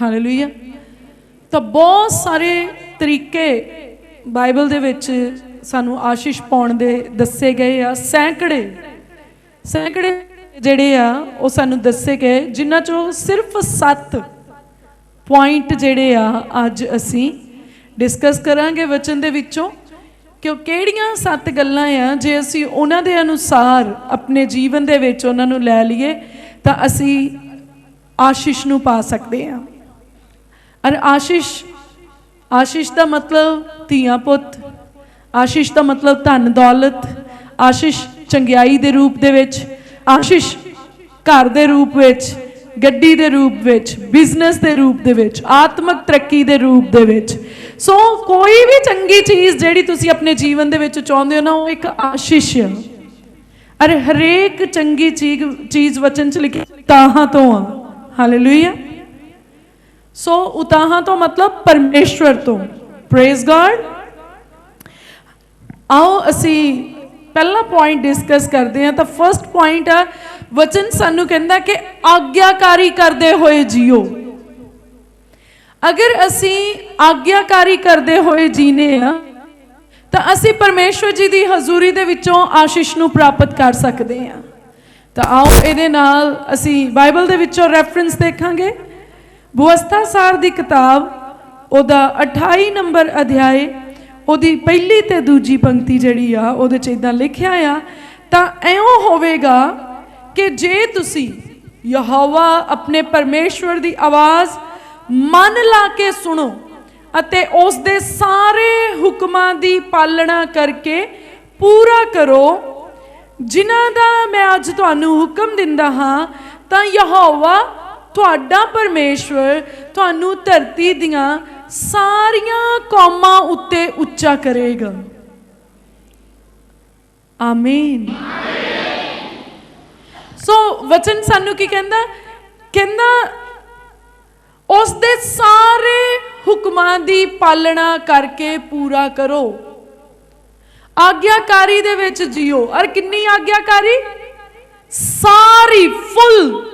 Hallelujah ਤਾਂ ਬਹੁਤ ਸਾਰੇ ਤਰੀਕੇ ਬਾਈਬਲ ਦੇ ਵਿੱਚ ਸਾਨੂੰ ਆਸ਼ੀਸ਼ ਪਾਉਣ ਦੇ ਦੱਸੇ ਗਏ ਆ, ਸੈਂਕੜੇ ਸੈਂਕੜੇ ਜਿਹੜੇ ਆ, ਉਹ ਸਾਨੂੰ ਦੱਸੇ ਗਏ, ਜਿਨ੍ਹਾਂ ਚੋਂ ਸਿਰਫ 7 ਪੁਆਇੰਟ ਜਿਹੜੇ ਆ, ਅੱਜ ਅਸੀਂ ਡਿਸਕਸ ਕਰਾਂਗੇ ਵਚਨ ਦੇ ਵਿੱਚੋਂ ਕਿ ਉਹ ਕਿਹੜੀਆਂ ਸੱਤ ਗੱਲਾਂ ਆ, ਜੇ ਅਸੀਂ ਉਹਨਾਂ ਦੇ ਅਨੁਸਾਰ ਆਪਣੇ ਜੀਵਨ ਦੇ ਵਿੱਚ ਉਹਨਾਂ ਨੂੰ ਲੈ ਲਈਏ, ਤਾਂ ਅਸੀਂ ਆਸ਼ੀਸ਼ ਨੂੰ ਪਾ ਸਕਦੇ ਹਾਂ। ਅਰ ਆਸ਼ੀਸ਼ ਆਸ਼ੀਸ਼ ਦਾ ਮਤਲਬ ਧੀਆਂ ਪੁੱਤ, ਆਸ਼ੀਸ਼ ਦਾ ਮਤਲਬ ਧਨ ਦੌਲਤ, ਆਸ਼ੀਸ਼ ਚੰਗਿਆਈ ਦੇ ਰੂਪ ਦੇ ਵਿੱਚ, ਆਸ਼ੀਸ਼ ਘਰ ਦੇ ਰੂਪ ਵਿੱਚ, ਗੱਡੀ ਦੇ ਰੂਪ ਵਿੱਚ, ਬਿਜ਼ਨਸ ਦੇ ਰੂਪ ਦੇ ਵਿੱਚ, ਆਤਮਿਕ ਤਰੱਕੀ ਦੇ ਰੂਪ ਦੇ ਵਿੱਚ। ਸੋ ਕੋਈ ਵੀ ਚੰਗੀ ਚੀਜ਼ ਜਿਹੜੀ ਤੁਸੀਂ ਆਪਣੇ ਜੀਵਨ ਦੇ ਵਿੱਚ ਚਾਹੁੰਦੇ ਹੋ ਨਾ, ਉਹ ਇੱਕ ਆਸ਼ੀਸ਼ ਹੈ ਅਰੇ ਹਰੇਕ ਚੰਗੀ ਚੀਜ਼ ਚੀਜ਼ ਵਚਨ ਚ ਲਿਖੀ ਤਾਹਾਂ ਤੋਂ ਆ। ਹਾਲੇਲੂਇਆ ਸੋ ਉਤਾਹਾਂ ਤੋਂ ਮਤਲਬ ਪਰਮੇਸ਼ਵਰ ਤੋਂ ਪ੍ਰੇਜ਼ ਗॉड ਆਓ ਅਸੀਂ ਪਹਿਲਾ ਪੁਆਇੰਟ ਡਿਸਕਸ ਕਰਦੇ ਹਾਂ ਤਾਂ ਫਰਸਟ ਪੁਆਇੰਟ ਆ ਵਚਨ ਸਾਨੂੰ ਕਹਿੰਦਾ ਕਿ ਆਗਿਆਕਾਰੀ ਕਰਦੇ ਹੋਏ ਜੀਓ ਅਗਰ ਅਸੀਂ ਆਗਿਆਕਾਰੀ ਕਰਦੇ ਹੋਏ ਜੀਨੇ ਆ ਤਾਂ ਅਸੀਂ ਪਰਮੇਸ਼ਵਰ ਜੀ ਦੀ ਹਜ਼ੂਰੀ ਦੇ ਵਿੱਚੋਂ ਆਸ਼ੀਸ਼ ਨੂੰ ਪ੍ਰਾਪਤ ਕਰ ਸਕਦੇ ਹਾਂ ਤਾਂ ਆਓ ਇਹਦੇ ਨਾਲ ਅਸੀਂ ਬਾਈਬਲ ਦੇ ਵਿੱਚੋਂ ਰੈਫਰੈਂਸ ਦੇਖਾਂਗੇ ਬੁਅਸਤਾ ਸਾਰ ਦੀ ਕਿਤਾਬ, ਉਹਦਾ 28 ਨੰਬਰ ਅਧਿਆਏ ਉਹਦੀ ਪਹਿਲੀ ਤੇ ਦੂਜੀ ਪੰਕਤੀ ਜਿਹੜੀ ਆ, ਉਹਦੇ ਚ ਇਦਾਂ ਲਿਖਿਆ ਆ, ਤਾਂ ਐਉਂ ਹੋਵੇਗਾ ਕਿ ਜੇ ਤੁਸੀਂ ਯਹੋਵਾ ਆਪਣੇ ਪਰਮੇਸ਼ਵਰ ਦੀ ਆਵਾਜ਼ ਮਨ ਲਾ ਕੇ ਸੁਣੋ ਅਤੇ ਉਸ ਦੇ ਸਾਰੇ ਹੁਕਮਾਂ ਦੀ ਪਾਲਣਾ ਕਰਕੇ ਪੂਰਾ ਕਰੋ, ਜਿਨ੍ਹਾਂ ਦਾ ਮੈਂ ਅੱਜ ਤੁਹਾਨੂੰ ਹੁਕਮ ਦਿੰਦਾ ਹਾਂ, ਤਾਂ ਯਹੋਵਾ ਤੁਹਾਡਾ ਪਰਮੇਸ਼ਵਰ ਤੁਹਾਨੂੰ ਧਰਤੀ ਦੀਆਂ ਸਾਰੀਆਂ ਕੌਮਾਂ ਉੱਤੇ ਉੱਚਾ ਕਰੇਗਾ। ਆਮੀਨ। ਸੋ ਵਚਨ ਸਾਨੂੰ ਕੀ ਕਹਿੰਦਾ? ਕਹਿੰਦਾ ਉਸ ਦੇ ਸਾਰੇ ਹੁਕਮਾਂ ਦੀ ਪਾਲਣਾ ਕਰਕੇ ਪੂਰਾ ਕਰੋ। ਆਗਿਆਕਾਰੀ ਦੇ ਵਿੱਚ ਜੀਓ। ਔਰ ਕਿੰਨੀ ਆਗਿਆਕਾਰੀ? ਸਾਰੀ, ਫੁੱਲ।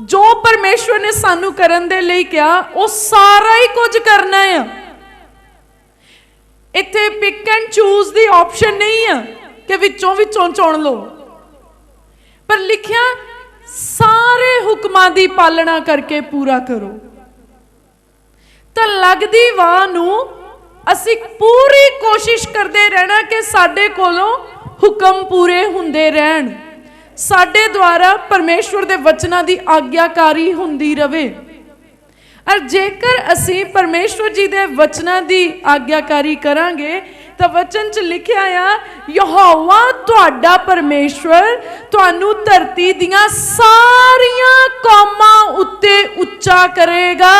ਜੋ ਪਰਮੇਸ਼ਵਰ ਨੇ ਸਾਨੂੰ ਕਰਨ ਦੇ ਲਈ ਕਿਹਾ, ਉਹ ਸਾਰਾ ਹੀ ਕੁਝ ਕਰਨਾ ਆ। ਇੱਥੇ ਪਿਕ ਐਂਡ ਚੂਜ਼ ਦੀ ਆਪਸ਼ਨ ਨਹੀਂ ਆ ਕਿ ਵਿੱਚੋਂ ਵਿੱਚੋਂ ਚੁਣ ਲਓ। ਪਰ ਲਿਖਿਆ, ਸਾਰੇ ਹੁਕਮਾਂ ਦੀ ਪਾਲਣਾ ਕਰਕੇ ਪੂਰਾ ਕਰੋ। ਤਾਂ ਲੱਗਦੀ ਵਾਹ ਨੂੰ ਅਸੀਂ ਪੂਰੀ ਕੋਸ਼ਿਸ਼ ਕਰਦੇ ਰਹਿਣਾ ਕਿ ਸਾਡੇ ਕੋਲੋਂ ਹੁਕਮ ਪੂਰੇ ਹੁੰਦੇ ਰਹਿਣ। ਸਾਡੇ ਦੁਆਰਾ ਪਰਮੇਸ਼ਵਰ ਦੇ ਵਚਨਾਂ ਦੀ ਆਗਿਆਕਾਰੀ ਹੁੰਦੀ ਰਵੇ। ਅਰ ਜੇਕਰ ਅਸੀਂ ਪਰਮੇਸ਼ਵਰ ਜੀ ਦੇ ਵਚਨਾਂ ਦੀ ਆਗਿਆਕਾਰੀ ਕਰਾਂਗੇ, ਤਾਂ ਵਚਨ 'ਚ ਲਿਖਿਆ ਆ, ਯਹੋਵਾ ਤੁਹਾਡਾ ਪਰਮੇਸ਼ਵਰ ਤੁਹਾਨੂੰ ਧਰਤੀ ਦੀਆਂ ਸਾਰੀਆਂ ਕੌਮਾਂ ਉੱਤੇ ਉੱਚਾ ਕਰੇਗਾ।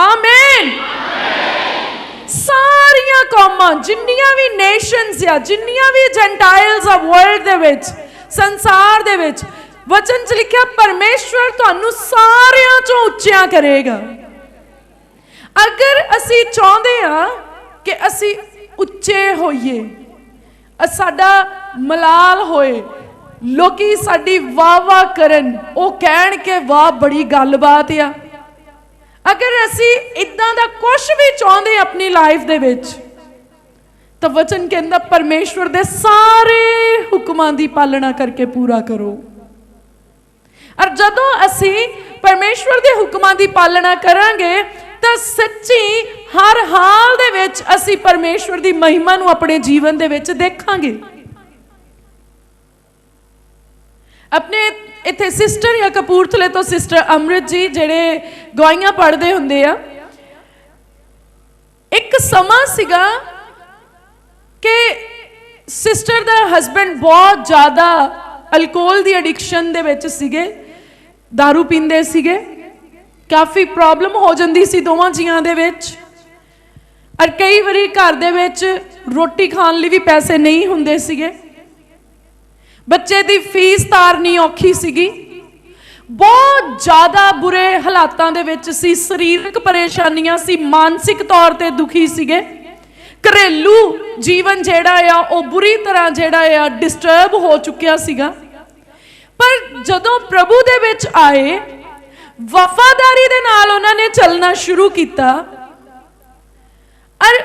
ਆਮੇਨ ਸਾਰੀਆਂ ਕੌਮਾਂ, ਜਿੰਨੀਆਂ ਵੀ ਨੇਸ਼ਨਸ ਆ, ਜਿੰਨੀਆਂ ਵੀ ਜੈਂਟਾਈਲਸ ਆ ਵਰਲਡ ਦੇ ਵਿੱਚ, ਸੰਸਾਰ ਦੇ ਵਿੱਚ, ਵਚਨ 'ਚ ਲਿਖਿਆ, ਪਰਮੇਸ਼ਵਰ ਤੁਹਾਨੂੰ ਸਾਰਿਆਂ 'ਚੋਂ ਉੱਚਿਆਂ ਕਰੇਗਾ। ਅਗਰ ਅਸੀਂ ਚਾਹੁੰਦੇ ਆ ਕਿ ਅਸੀਂ ਉੱਚੇ ਹੋਈਏ ਸਾਡਾ ਮਲਾਲ ਹੋਏ, ਲੋਕੀ ਸਾਡੀ ਵਾਹ ਵਾਹ ਕਰਨ, ਉਹ ਕਹਿਣ ਕਿ ਵਾਹ ਬੜੀ ਗੱਲਬਾਤ ਆ। ਅਗਰ ਅਸੀਂ ਇਦਾਂ ਦਾ ਕੁਝ ਵੀ ਚਾਹੁੰਦੇ ਆਪਣੀ ਲਾਈਫ ਦੇ ਵਿੱਚ, ਤਾਂ ਵਚਨ ਕਹਿੰਦਾ ਪਰਮੇਸ਼ਵਰ ਦੇ ਸਾਰੇ ਹੁਕਮਾਂ ਦੀ ਪਾਲਣਾ ਕਰਕੇ ਪੂਰਾ ਕਰੋ। ਔਰ ਜਦੋਂ ਅਸੀਂ ਪਰਮੇਸ਼ਵਰ ਦੇ ਹੁਕਮਾਂ ਦੀ ਪਾਲਣਾ ਕਰਾਂਗੇ, ਤਾਂ ਸੱਚੀ ਹਰ ਹਾਲ ਦੇ ਵਿੱਚ ਅਸੀਂ ਪਰਮੇਸ਼ਵਰ ਦੀ ਮਹਿਮਾ ਨੂੰ ਆਪਣੇ ਜੀਵਨ ਦੇ ਵਿੱਚ ਦੇਖਾਂਗੇ। ਆਪਣੇ ਇੱਥੇ ਸਿਸਟਰ ਜਾਂ ਕਪੂਰਥਲੇ ਤੋਂ ਸਿਸਟਰ ਅਮਰਿਤ ਜੀ ਜਿਹੜੇ ਗਵਾਈਆਂ ਪੜ੍ਹਦੇ ਹੁੰਦੇ ਆ ਇੱਕ ਸਮਾਂ ਸੀਗਾ ਕਿ ਸਿਸਟਰ ਦਾ ਹਸਬੰਡ ਬਹੁਤ ਜ਼ਿਆਦਾ ਅਲਕੋਹਲ ਦੀ ਐਡਿਕਸ਼ਨ ਦੇ ਵਿੱਚ ਸੀਗੇ दारू ਪੀਂਦੇ ਸੀਗੇ ਕਾਫੀ ਪ੍ਰੋਬਲਮ ਹੋ ਜਾਂਦੀ ਸੀ ਦੋਵਾਂ ਜੀਆਂ ਦੇ ਵਿੱਚ ਔਰ ਕਈ ਵਾਰੀ ਘਰ ਦੇ ਵਿੱਚ ਰੋਟੀ ਖਾਣ ਲਈ ਵੀ ਪੈਸੇ ਨਹੀਂ ਹੁੰਦੇ ਸੀਗੇ ਬੱਚੇ ਦੀ ਫੀਸ ਤਾਰਨੀ ਔਖੀ ਸੀਗੀ। ਬਹੁਤ ਜ਼ਿਆਦਾ ਬੁਰੇ ਹਾਲਾਤਾਂ ਦੇ ਵਿੱਚ ਸੀ, ਸਰੀਰਕ ਪਰੇਸ਼ਾਨੀਆਂ ਸੀ, ਮਾਨਸਿਕ ਤੌਰ ਤੇ ਦੁਖੀ ਸੀਗੇ। ਘਰੇਲੂ ਜੀਵਨ ਜਿਹੜਾ ਆ, ਉਹ ਬੁਰੀ ਤਰ੍ਹਾਂ ਜਿਹੜਾ ਆ ਡਿਸਟਰਬ ਹੋ ਚੁੱਕਿਆ ਸੀਗਾ। ਪਰ ਜਦੋਂ ਪ੍ਰਭੂ ਦੇ ਵਿੱਚ ਆਏ, ਵਫਾਦਾਰੀ ਦੇ ਨਾਲ ਉਹਨਾਂ ਨੇ ਚੱਲਣਾ ਸ਼ੁਰੂ ਕੀਤਾ। ਅਰ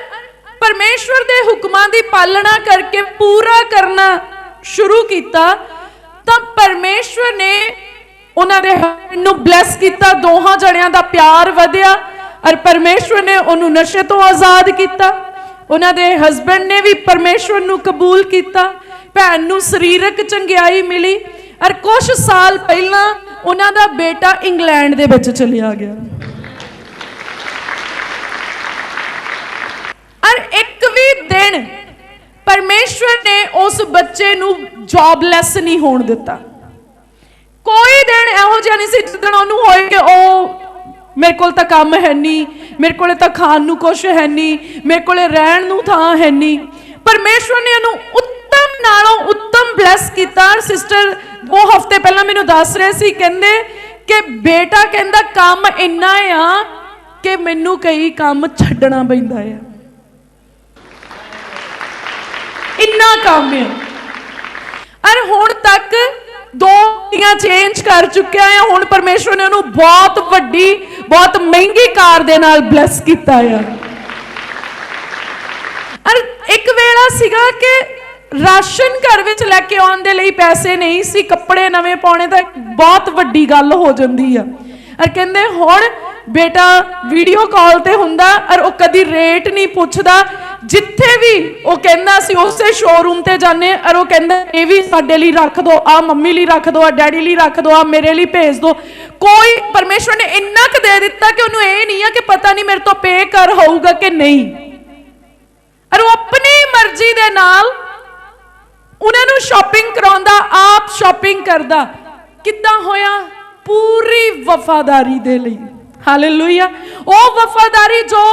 ਪਰਮੇਸ਼ਵਰ ਦੇ ਹੁਕਮਾਂ ਦੀ ਪਾਲਣਾ ਕਰਕੇ ਪੂਰਾ ਕਰਨਾ ਸ਼ੁਰੂ ਕੀਤਾ, ਤਾਂ ਪਰਮੇਸ਼ਵਰ ਨੇ ਉਹਨਾਂ ਦੇ husband ਨੂੰ ਬਲੈਸ ਕੀਤਾ, ਦੋਹਾਂ ਜਣਿਆਂ ਦਾ ਪਿਆਰ ਵਧਿਆ ਅਰ ਪਰਮੇਸ਼ਵਰ ਨੇ ਉਹਨੂੰ ਨਸ਼ੇ ਤੋਂ ਆਜ਼ਾਦ ਕੀਤਾ। ਉਹਨਾਂ ਦੇ ਹਸਬੰਡ ਨੇ ਵੀ ਪਰਮੇਸ਼ਵਰ ਨੂੰ ਕਬੂਲ ਕੀਤਾ। ਭੈਣ ਨੂੰ ਸਰੀਰਕ ਚੰਗਿਆਈ ਮਿਲੀ ਔਰ ਕੁਝ ਸਾਲ ਪਹਿਲਾਂ ਉਹਨਾਂ ਦਾ ਬੇਟਾ ਇੰਗਲੈਂਡ ਦੇ ਵਿੱਚ ਚਲਿਆ ਗਿਆ। ਔਰ ਇੱਕ ਵੀ ਦਿਨ ਪਰਮੇਸ਼ਵਰ ਨੇ ਉਸ ਬੱਚੇ ਨੂੰ ਜੌਬਲੈਸ ਨਹੀਂ ਹੋਣ ਦਿੱਤਾ। ਕੋਈ ਦਿਨ ਇਹੋ ਜਿਹਾ ਨਹੀਂ ਸੀ ਜਿੱਦਣ ਉਹਨੂੰ ਹੋਏ ਕਿ ਉਹ ਮੇਰੇ ਕੋਲ ਤਾਂ ਕੰਮ ਹੈ ਨਹੀਂ ਮੇਰੇ ਕੋਲੇ ਤਾਂ ਖਾਣ ਨੂੰ ਕੁਝ ਹੈ ਨਹੀਂ ਮੇਰੇ ਕੋਲੇ ਰਹਿਣ ਨੂੰ ਥਾਂ ਹੈ ਨਹੀਂ ਪਰਮੇਸ਼ਵਰ ਨੇ ਉਹਨੂੰ ਉੱਤਮ ਨਾਲੋਂ ਉੱਤਮ ਬਲੈਸ ਕੀਤਾ ਸਿਸਟਰ ਉਹ ਹਫ਼ਤੇ ਪਹਿਲਾਂ ਮੈਨੂੰ ਦੱਸ ਰਹੇ ਸੀ, ਕਹਿੰਦੇ ਕਿ ਬੇਟਾ ਕਹਿੰਦਾ ਕੰਮ ਇੰਨਾ ਆ ਕਿ ਮੈਨੂੰ ਕਈ ਕੰਮ ਛੱਡਣਾ ਪੈਂਦਾ ਆ। ਇੰਨਾ ਕੰਮ ਹੈ ਅਰ ਹੁਣ ਤੱਕ ਦੋ ਦੀਆਂ ਚੇਂਜ ਕਰ ਚੁੱਕਿਆ ਹੈ ਹੁਣ ਪਰਮੇਸ਼ਵਰ ਨੇ ਉਹਨੂੰ ਬਹੁਤ ਵੱਡੀ, ਬਹੁਤ ਮਹਿੰਗੀ ਕਾਰ ਦੇ ਨਾਲ ਬਲੈਸ ਕੀਤਾ ਹੈ ਅਰ ਇੱਕ ਵੇਲਾ ਸੀਗਾ ਕਿ ਰਾਸ਼ਨ ਘਰ ਵਿੱਚ ਲੈ ਕੇ ਆਉਣ ਦੇ ਲਈ ਪੈਸੇ ਨਹੀਂ ਸੀ, ਕੱਪੜੇ ਨਵੇਂ ਪਾਉਣੇ ਤਾਂ ਬਹੁਤ ਵੱਡੀ ਗੱਲ ਹੋ ਜਾਂਦੀ ਆ। ਅਰ ਕਹਿੰਦੇ ਹੁਣ ਬੇਟਾ ਵੀਡੀਓ ਕਾਲ ਤੇ ਹੁੰਦਾ, ਅਰ ਉਹ ਕਦੀ ਰੇਟ ਨਹੀਂ ਪੁੱਛਦਾ। ਜਿੱਥੇ ਵੀ ਉਹ ਕਹਿੰਦਾ ਸੀ, ਉਸੇ ਸ਼ੋਰੂਮ ਤੇ ਜਾਂਦੇ ਅਰ ਉਹ ਕਹਿੰਦਾ, ਇਹ ਵੀ ਸਾਡੇ ਲਈ ਰੱਖ ਦੋ ਆ ਮੰਮੀ ਲਈ ਰੱਖ ਦੋ ਆ ਡੈਡੀ ਲਈ ਰੱਖ ਦੋ ਆ ਮੇਰੇ ਲਈ ਭੇਜ ਦੋ। ਕੋਈ ਪਰਮੇਸ਼ਵਰ ਨੇ ਇੰਨਾ ਕੁ ਦੇ ਦਿੱਤਾ ਕਿ ਉਹਨੂੰ ਇਹ ਨਹੀਂ ਆ ਕਿ ਪਤਾ ਨਹੀਂ ਮੇਰੇ ਤੋਂ ਪੇ ਕਰ ਹੋਊਗਾ ਕਿ ਨਹੀਂ। ਅਰ ਉਹ ਆਪਣੀ ਮਰਜ਼ੀ ਦੇ ਨਾਲ ਉਹਨਾਂ ਨੂੰ ਸ਼ਾਪਿੰਗ ਕਰਾਉਂਦਾ, ਆਪ ਸ਼ਾਪਿੰਗ ਕਰਦਾ। ਕਿੱਦਾਂ ਹੋਇਆ? ਪੂਰੀ ਵਫਾਦਾਰੀ ਦੇ ਲਈ। ਹਾਲੇਲੂਇਆ ਉਹ ਵਫਾਦਾਰੀ ਜੋ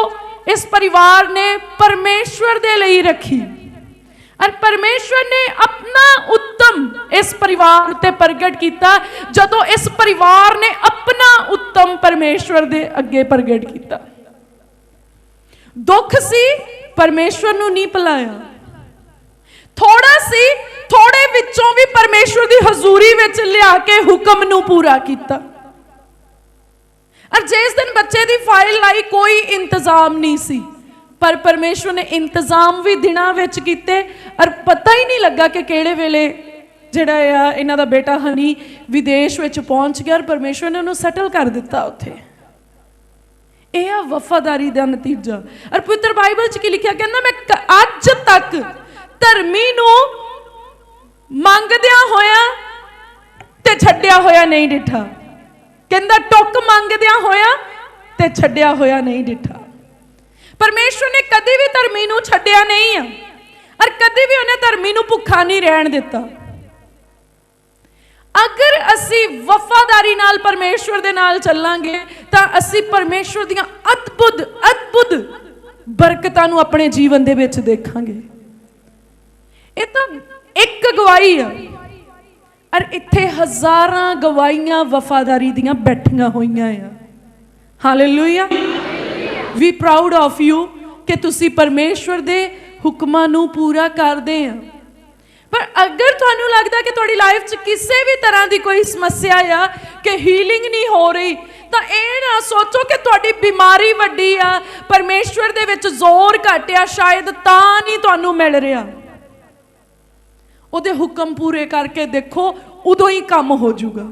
ਇਸ ਪਰਿਵਾਰ ਨੇ ਪਰਮੇਸ਼ਵਰ ਦੇ ਲਈ ਰੱਖੀ। ਅਰ ਪਰਮੇਸ਼ਵਰ ਨੇ ਆਪਣਾ ਉੱਤਮ ਇਸ ਪਰਿਵਾਰ ਉੱਤੇ ਪ੍ਰਗਟ ਕੀਤਾ, ਜਦੋਂ ਇਸ ਪਰਿਵਾਰ ਨੇ ਆਪਣਾ ਉੱਤਮ ਪਰਮੇਸ਼ਵਰ ਦੇ ਅੱਗੇ ਪ੍ਰਗਟ ਕੀਤਾ। ਦੁੱਖ ਸੀ, ਪਰਮੇਸ਼ਵਰ ਨੂੰ ਨਹੀਂ ਭੁਲਾਇਆ। ਥੋੜਾ ਸੀ ਥੋੜੇ ਵਿੱਚੋਂ ਵੀ ਪਰਮੇਸ਼ਵਰ ਦੀ ਹਜ਼ੂਰੀ ਵਿੱਚ ਲਿਆ ਕੇ ਹੁਕਮ ਨੂੰ ਪੂਰਾ ਕੀਤਾ। ਔਰ ਜਿਸ ਦਿਨ ਬੱਚੇ ਦੀ ਫਾਈਲ ਲਾਈ, ਕੋਈ ਇੰਤਜ਼ਾਮ ਨਹੀਂ ਸੀ। ਪਰ ਪਰਮੇਸ਼ਵਰ ਨੇ ਇੰਤਜ਼ਾਮ ਵੀ ਦਿਨਾਂ ਵਿੱਚ ਕੀਤੇ ਔਰ ਪਤਾ ਹੀ ਨਹੀਂ ਲੱਗਾ ਕਿ ਕਿਹੜੇ ਵੇਲੇ ਜਿਹੜਾ ਆ, ਇਹਨਾਂ ਦਾ ਬੇਟਾ ਹਨੀ ਵਿਦੇਸ਼ ਵਿੱਚ ਪਹੁੰਚ ਗਿਆ ਔਰ ਪਰਮੇਸ਼ਵਰ ਨੇ ਉਹਨੂੰ ਸੈਟਲ ਕਰ ਦਿੱਤਾ ਉੱਥੇ। ਇਹ ਆ ਵਫਾਦਾਰੀ ਦਾ ਨਤੀਜਾ। ਔਰ ਪਵਿੱਤਰ ਬਾਈਬਲ 'ਚ ਕੀ ਲਿਖਿਆ? ਕਹਿੰਦਾ, ਮੈਂ ਅੱਜ ਤੱਕ ਧਰਮੀ ਨੂੰ ਮੰਗਦਿਆਂ ਹੋਇਆ ਤੇ ਛੱਡਿਆ ਹੋਇਆ ਨਹੀਂ ਡਿਠਾ। ਕਹਿੰਦਾ, ਟੁੱਕ ਮੰਗਦਿਆਂ ਹੋਇਆ ਤੇ ਛੱਡਿਆ ਹੋਇਆ ਨਹੀਂ ਡਿਠਾ। ਪਰਮੇਸ਼ਵਰ ਨੇ ਕਦੇ ਵੀ ਧਰਮੀ ਨੂੰ ਛੱਡਿਆ ਨਹੀਂ ਆ ਔਰ ਕਦੇ ਵੀ ਉਹਨੇ ਧਰਮੀ ਨੂੰ ਭੁੱਖਾ ਨਹੀਂ ਰਹਿਣ ਦਿੱਤਾ। ਅਗਰ ਅਸੀਂ ਵਫਾਦਾਰੀ ਨਾਲ ਪਰਮੇਸ਼ਵਰ ਦੇ ਨਾਲ ਚੱਲਾਂਗੇ, ਤਾਂ ਅਸੀਂ ਪਰਮੇਸ਼ਵਰ ਦੀਆਂ ਅਦਭੁਤ ਅਦਭੁਤ ਬਰਕਤਾਂ ਨੂੰ ਆਪਣੇ ਜੀਵਨ ਦੇ ਵਿੱਚ ਦੇਖਾਂਗੇ। ਇਹ ਤਾਂ ਇੱਕ ਗਵਾਹੀ ਆ। ਅਰ ਇੱਥੇ ਹਜ਼ਾਰਾਂ ਗਵਾਹੀਆਂ ਵਫਾਦਾਰੀ ਦੀਆਂ ਬੈਠੀਆਂ ਹੋਈਆਂ ਆ। Hallelujah we proud of you ਕਿ ਤੁਸੀਂ ਪਰਮੇਸ਼ਵਰ ਦੇ ਹੁਕਮਾਂ ਨੂੰ ਪੂਰਾ ਕਰਦੇ ਆ। ਪਰ ਅਗਰ ਤੁਹਾਨੂੰ ਲੱਗਦਾ ਕਿ ਤੁਹਾਡੀ ਲਾਈਫ 'ਚ ਕਿਸੇ ਵੀ ਤਰ੍ਹਾਂ ਦੀ ਕੋਈ ਸਮੱਸਿਆ ਆ ਕਿ ਹੀਲਿੰਗ ਨਹੀਂ ਹੋ ਰਹੀ, ਤਾਂ ਇਹ ਨਾ ਸੋਚੋ ਕਿ ਤੁਹਾਡੀ ਬਿਮਾਰੀ ਵੱਡੀ ਆ, ਪਰਮੇਸ਼ਵਰ ਦੇ ਵਿੱਚ ਜ਼ੋਰ ਘਟਿਆ ਸ਼ਾਇਦ ਤਾਂ ਨਹੀਂ ਤੁਹਾਨੂੰ ਮਿਲ ਰਿਹਾ। ਉਹਦੇ ਹੁਕਮ ਪੂਰੇ ਕਰਕੇ ਦੇਖੋ, ਉਦੋਂ ਹੀ ਕੰਮ ਹੋ ਜਾਊਗਾ।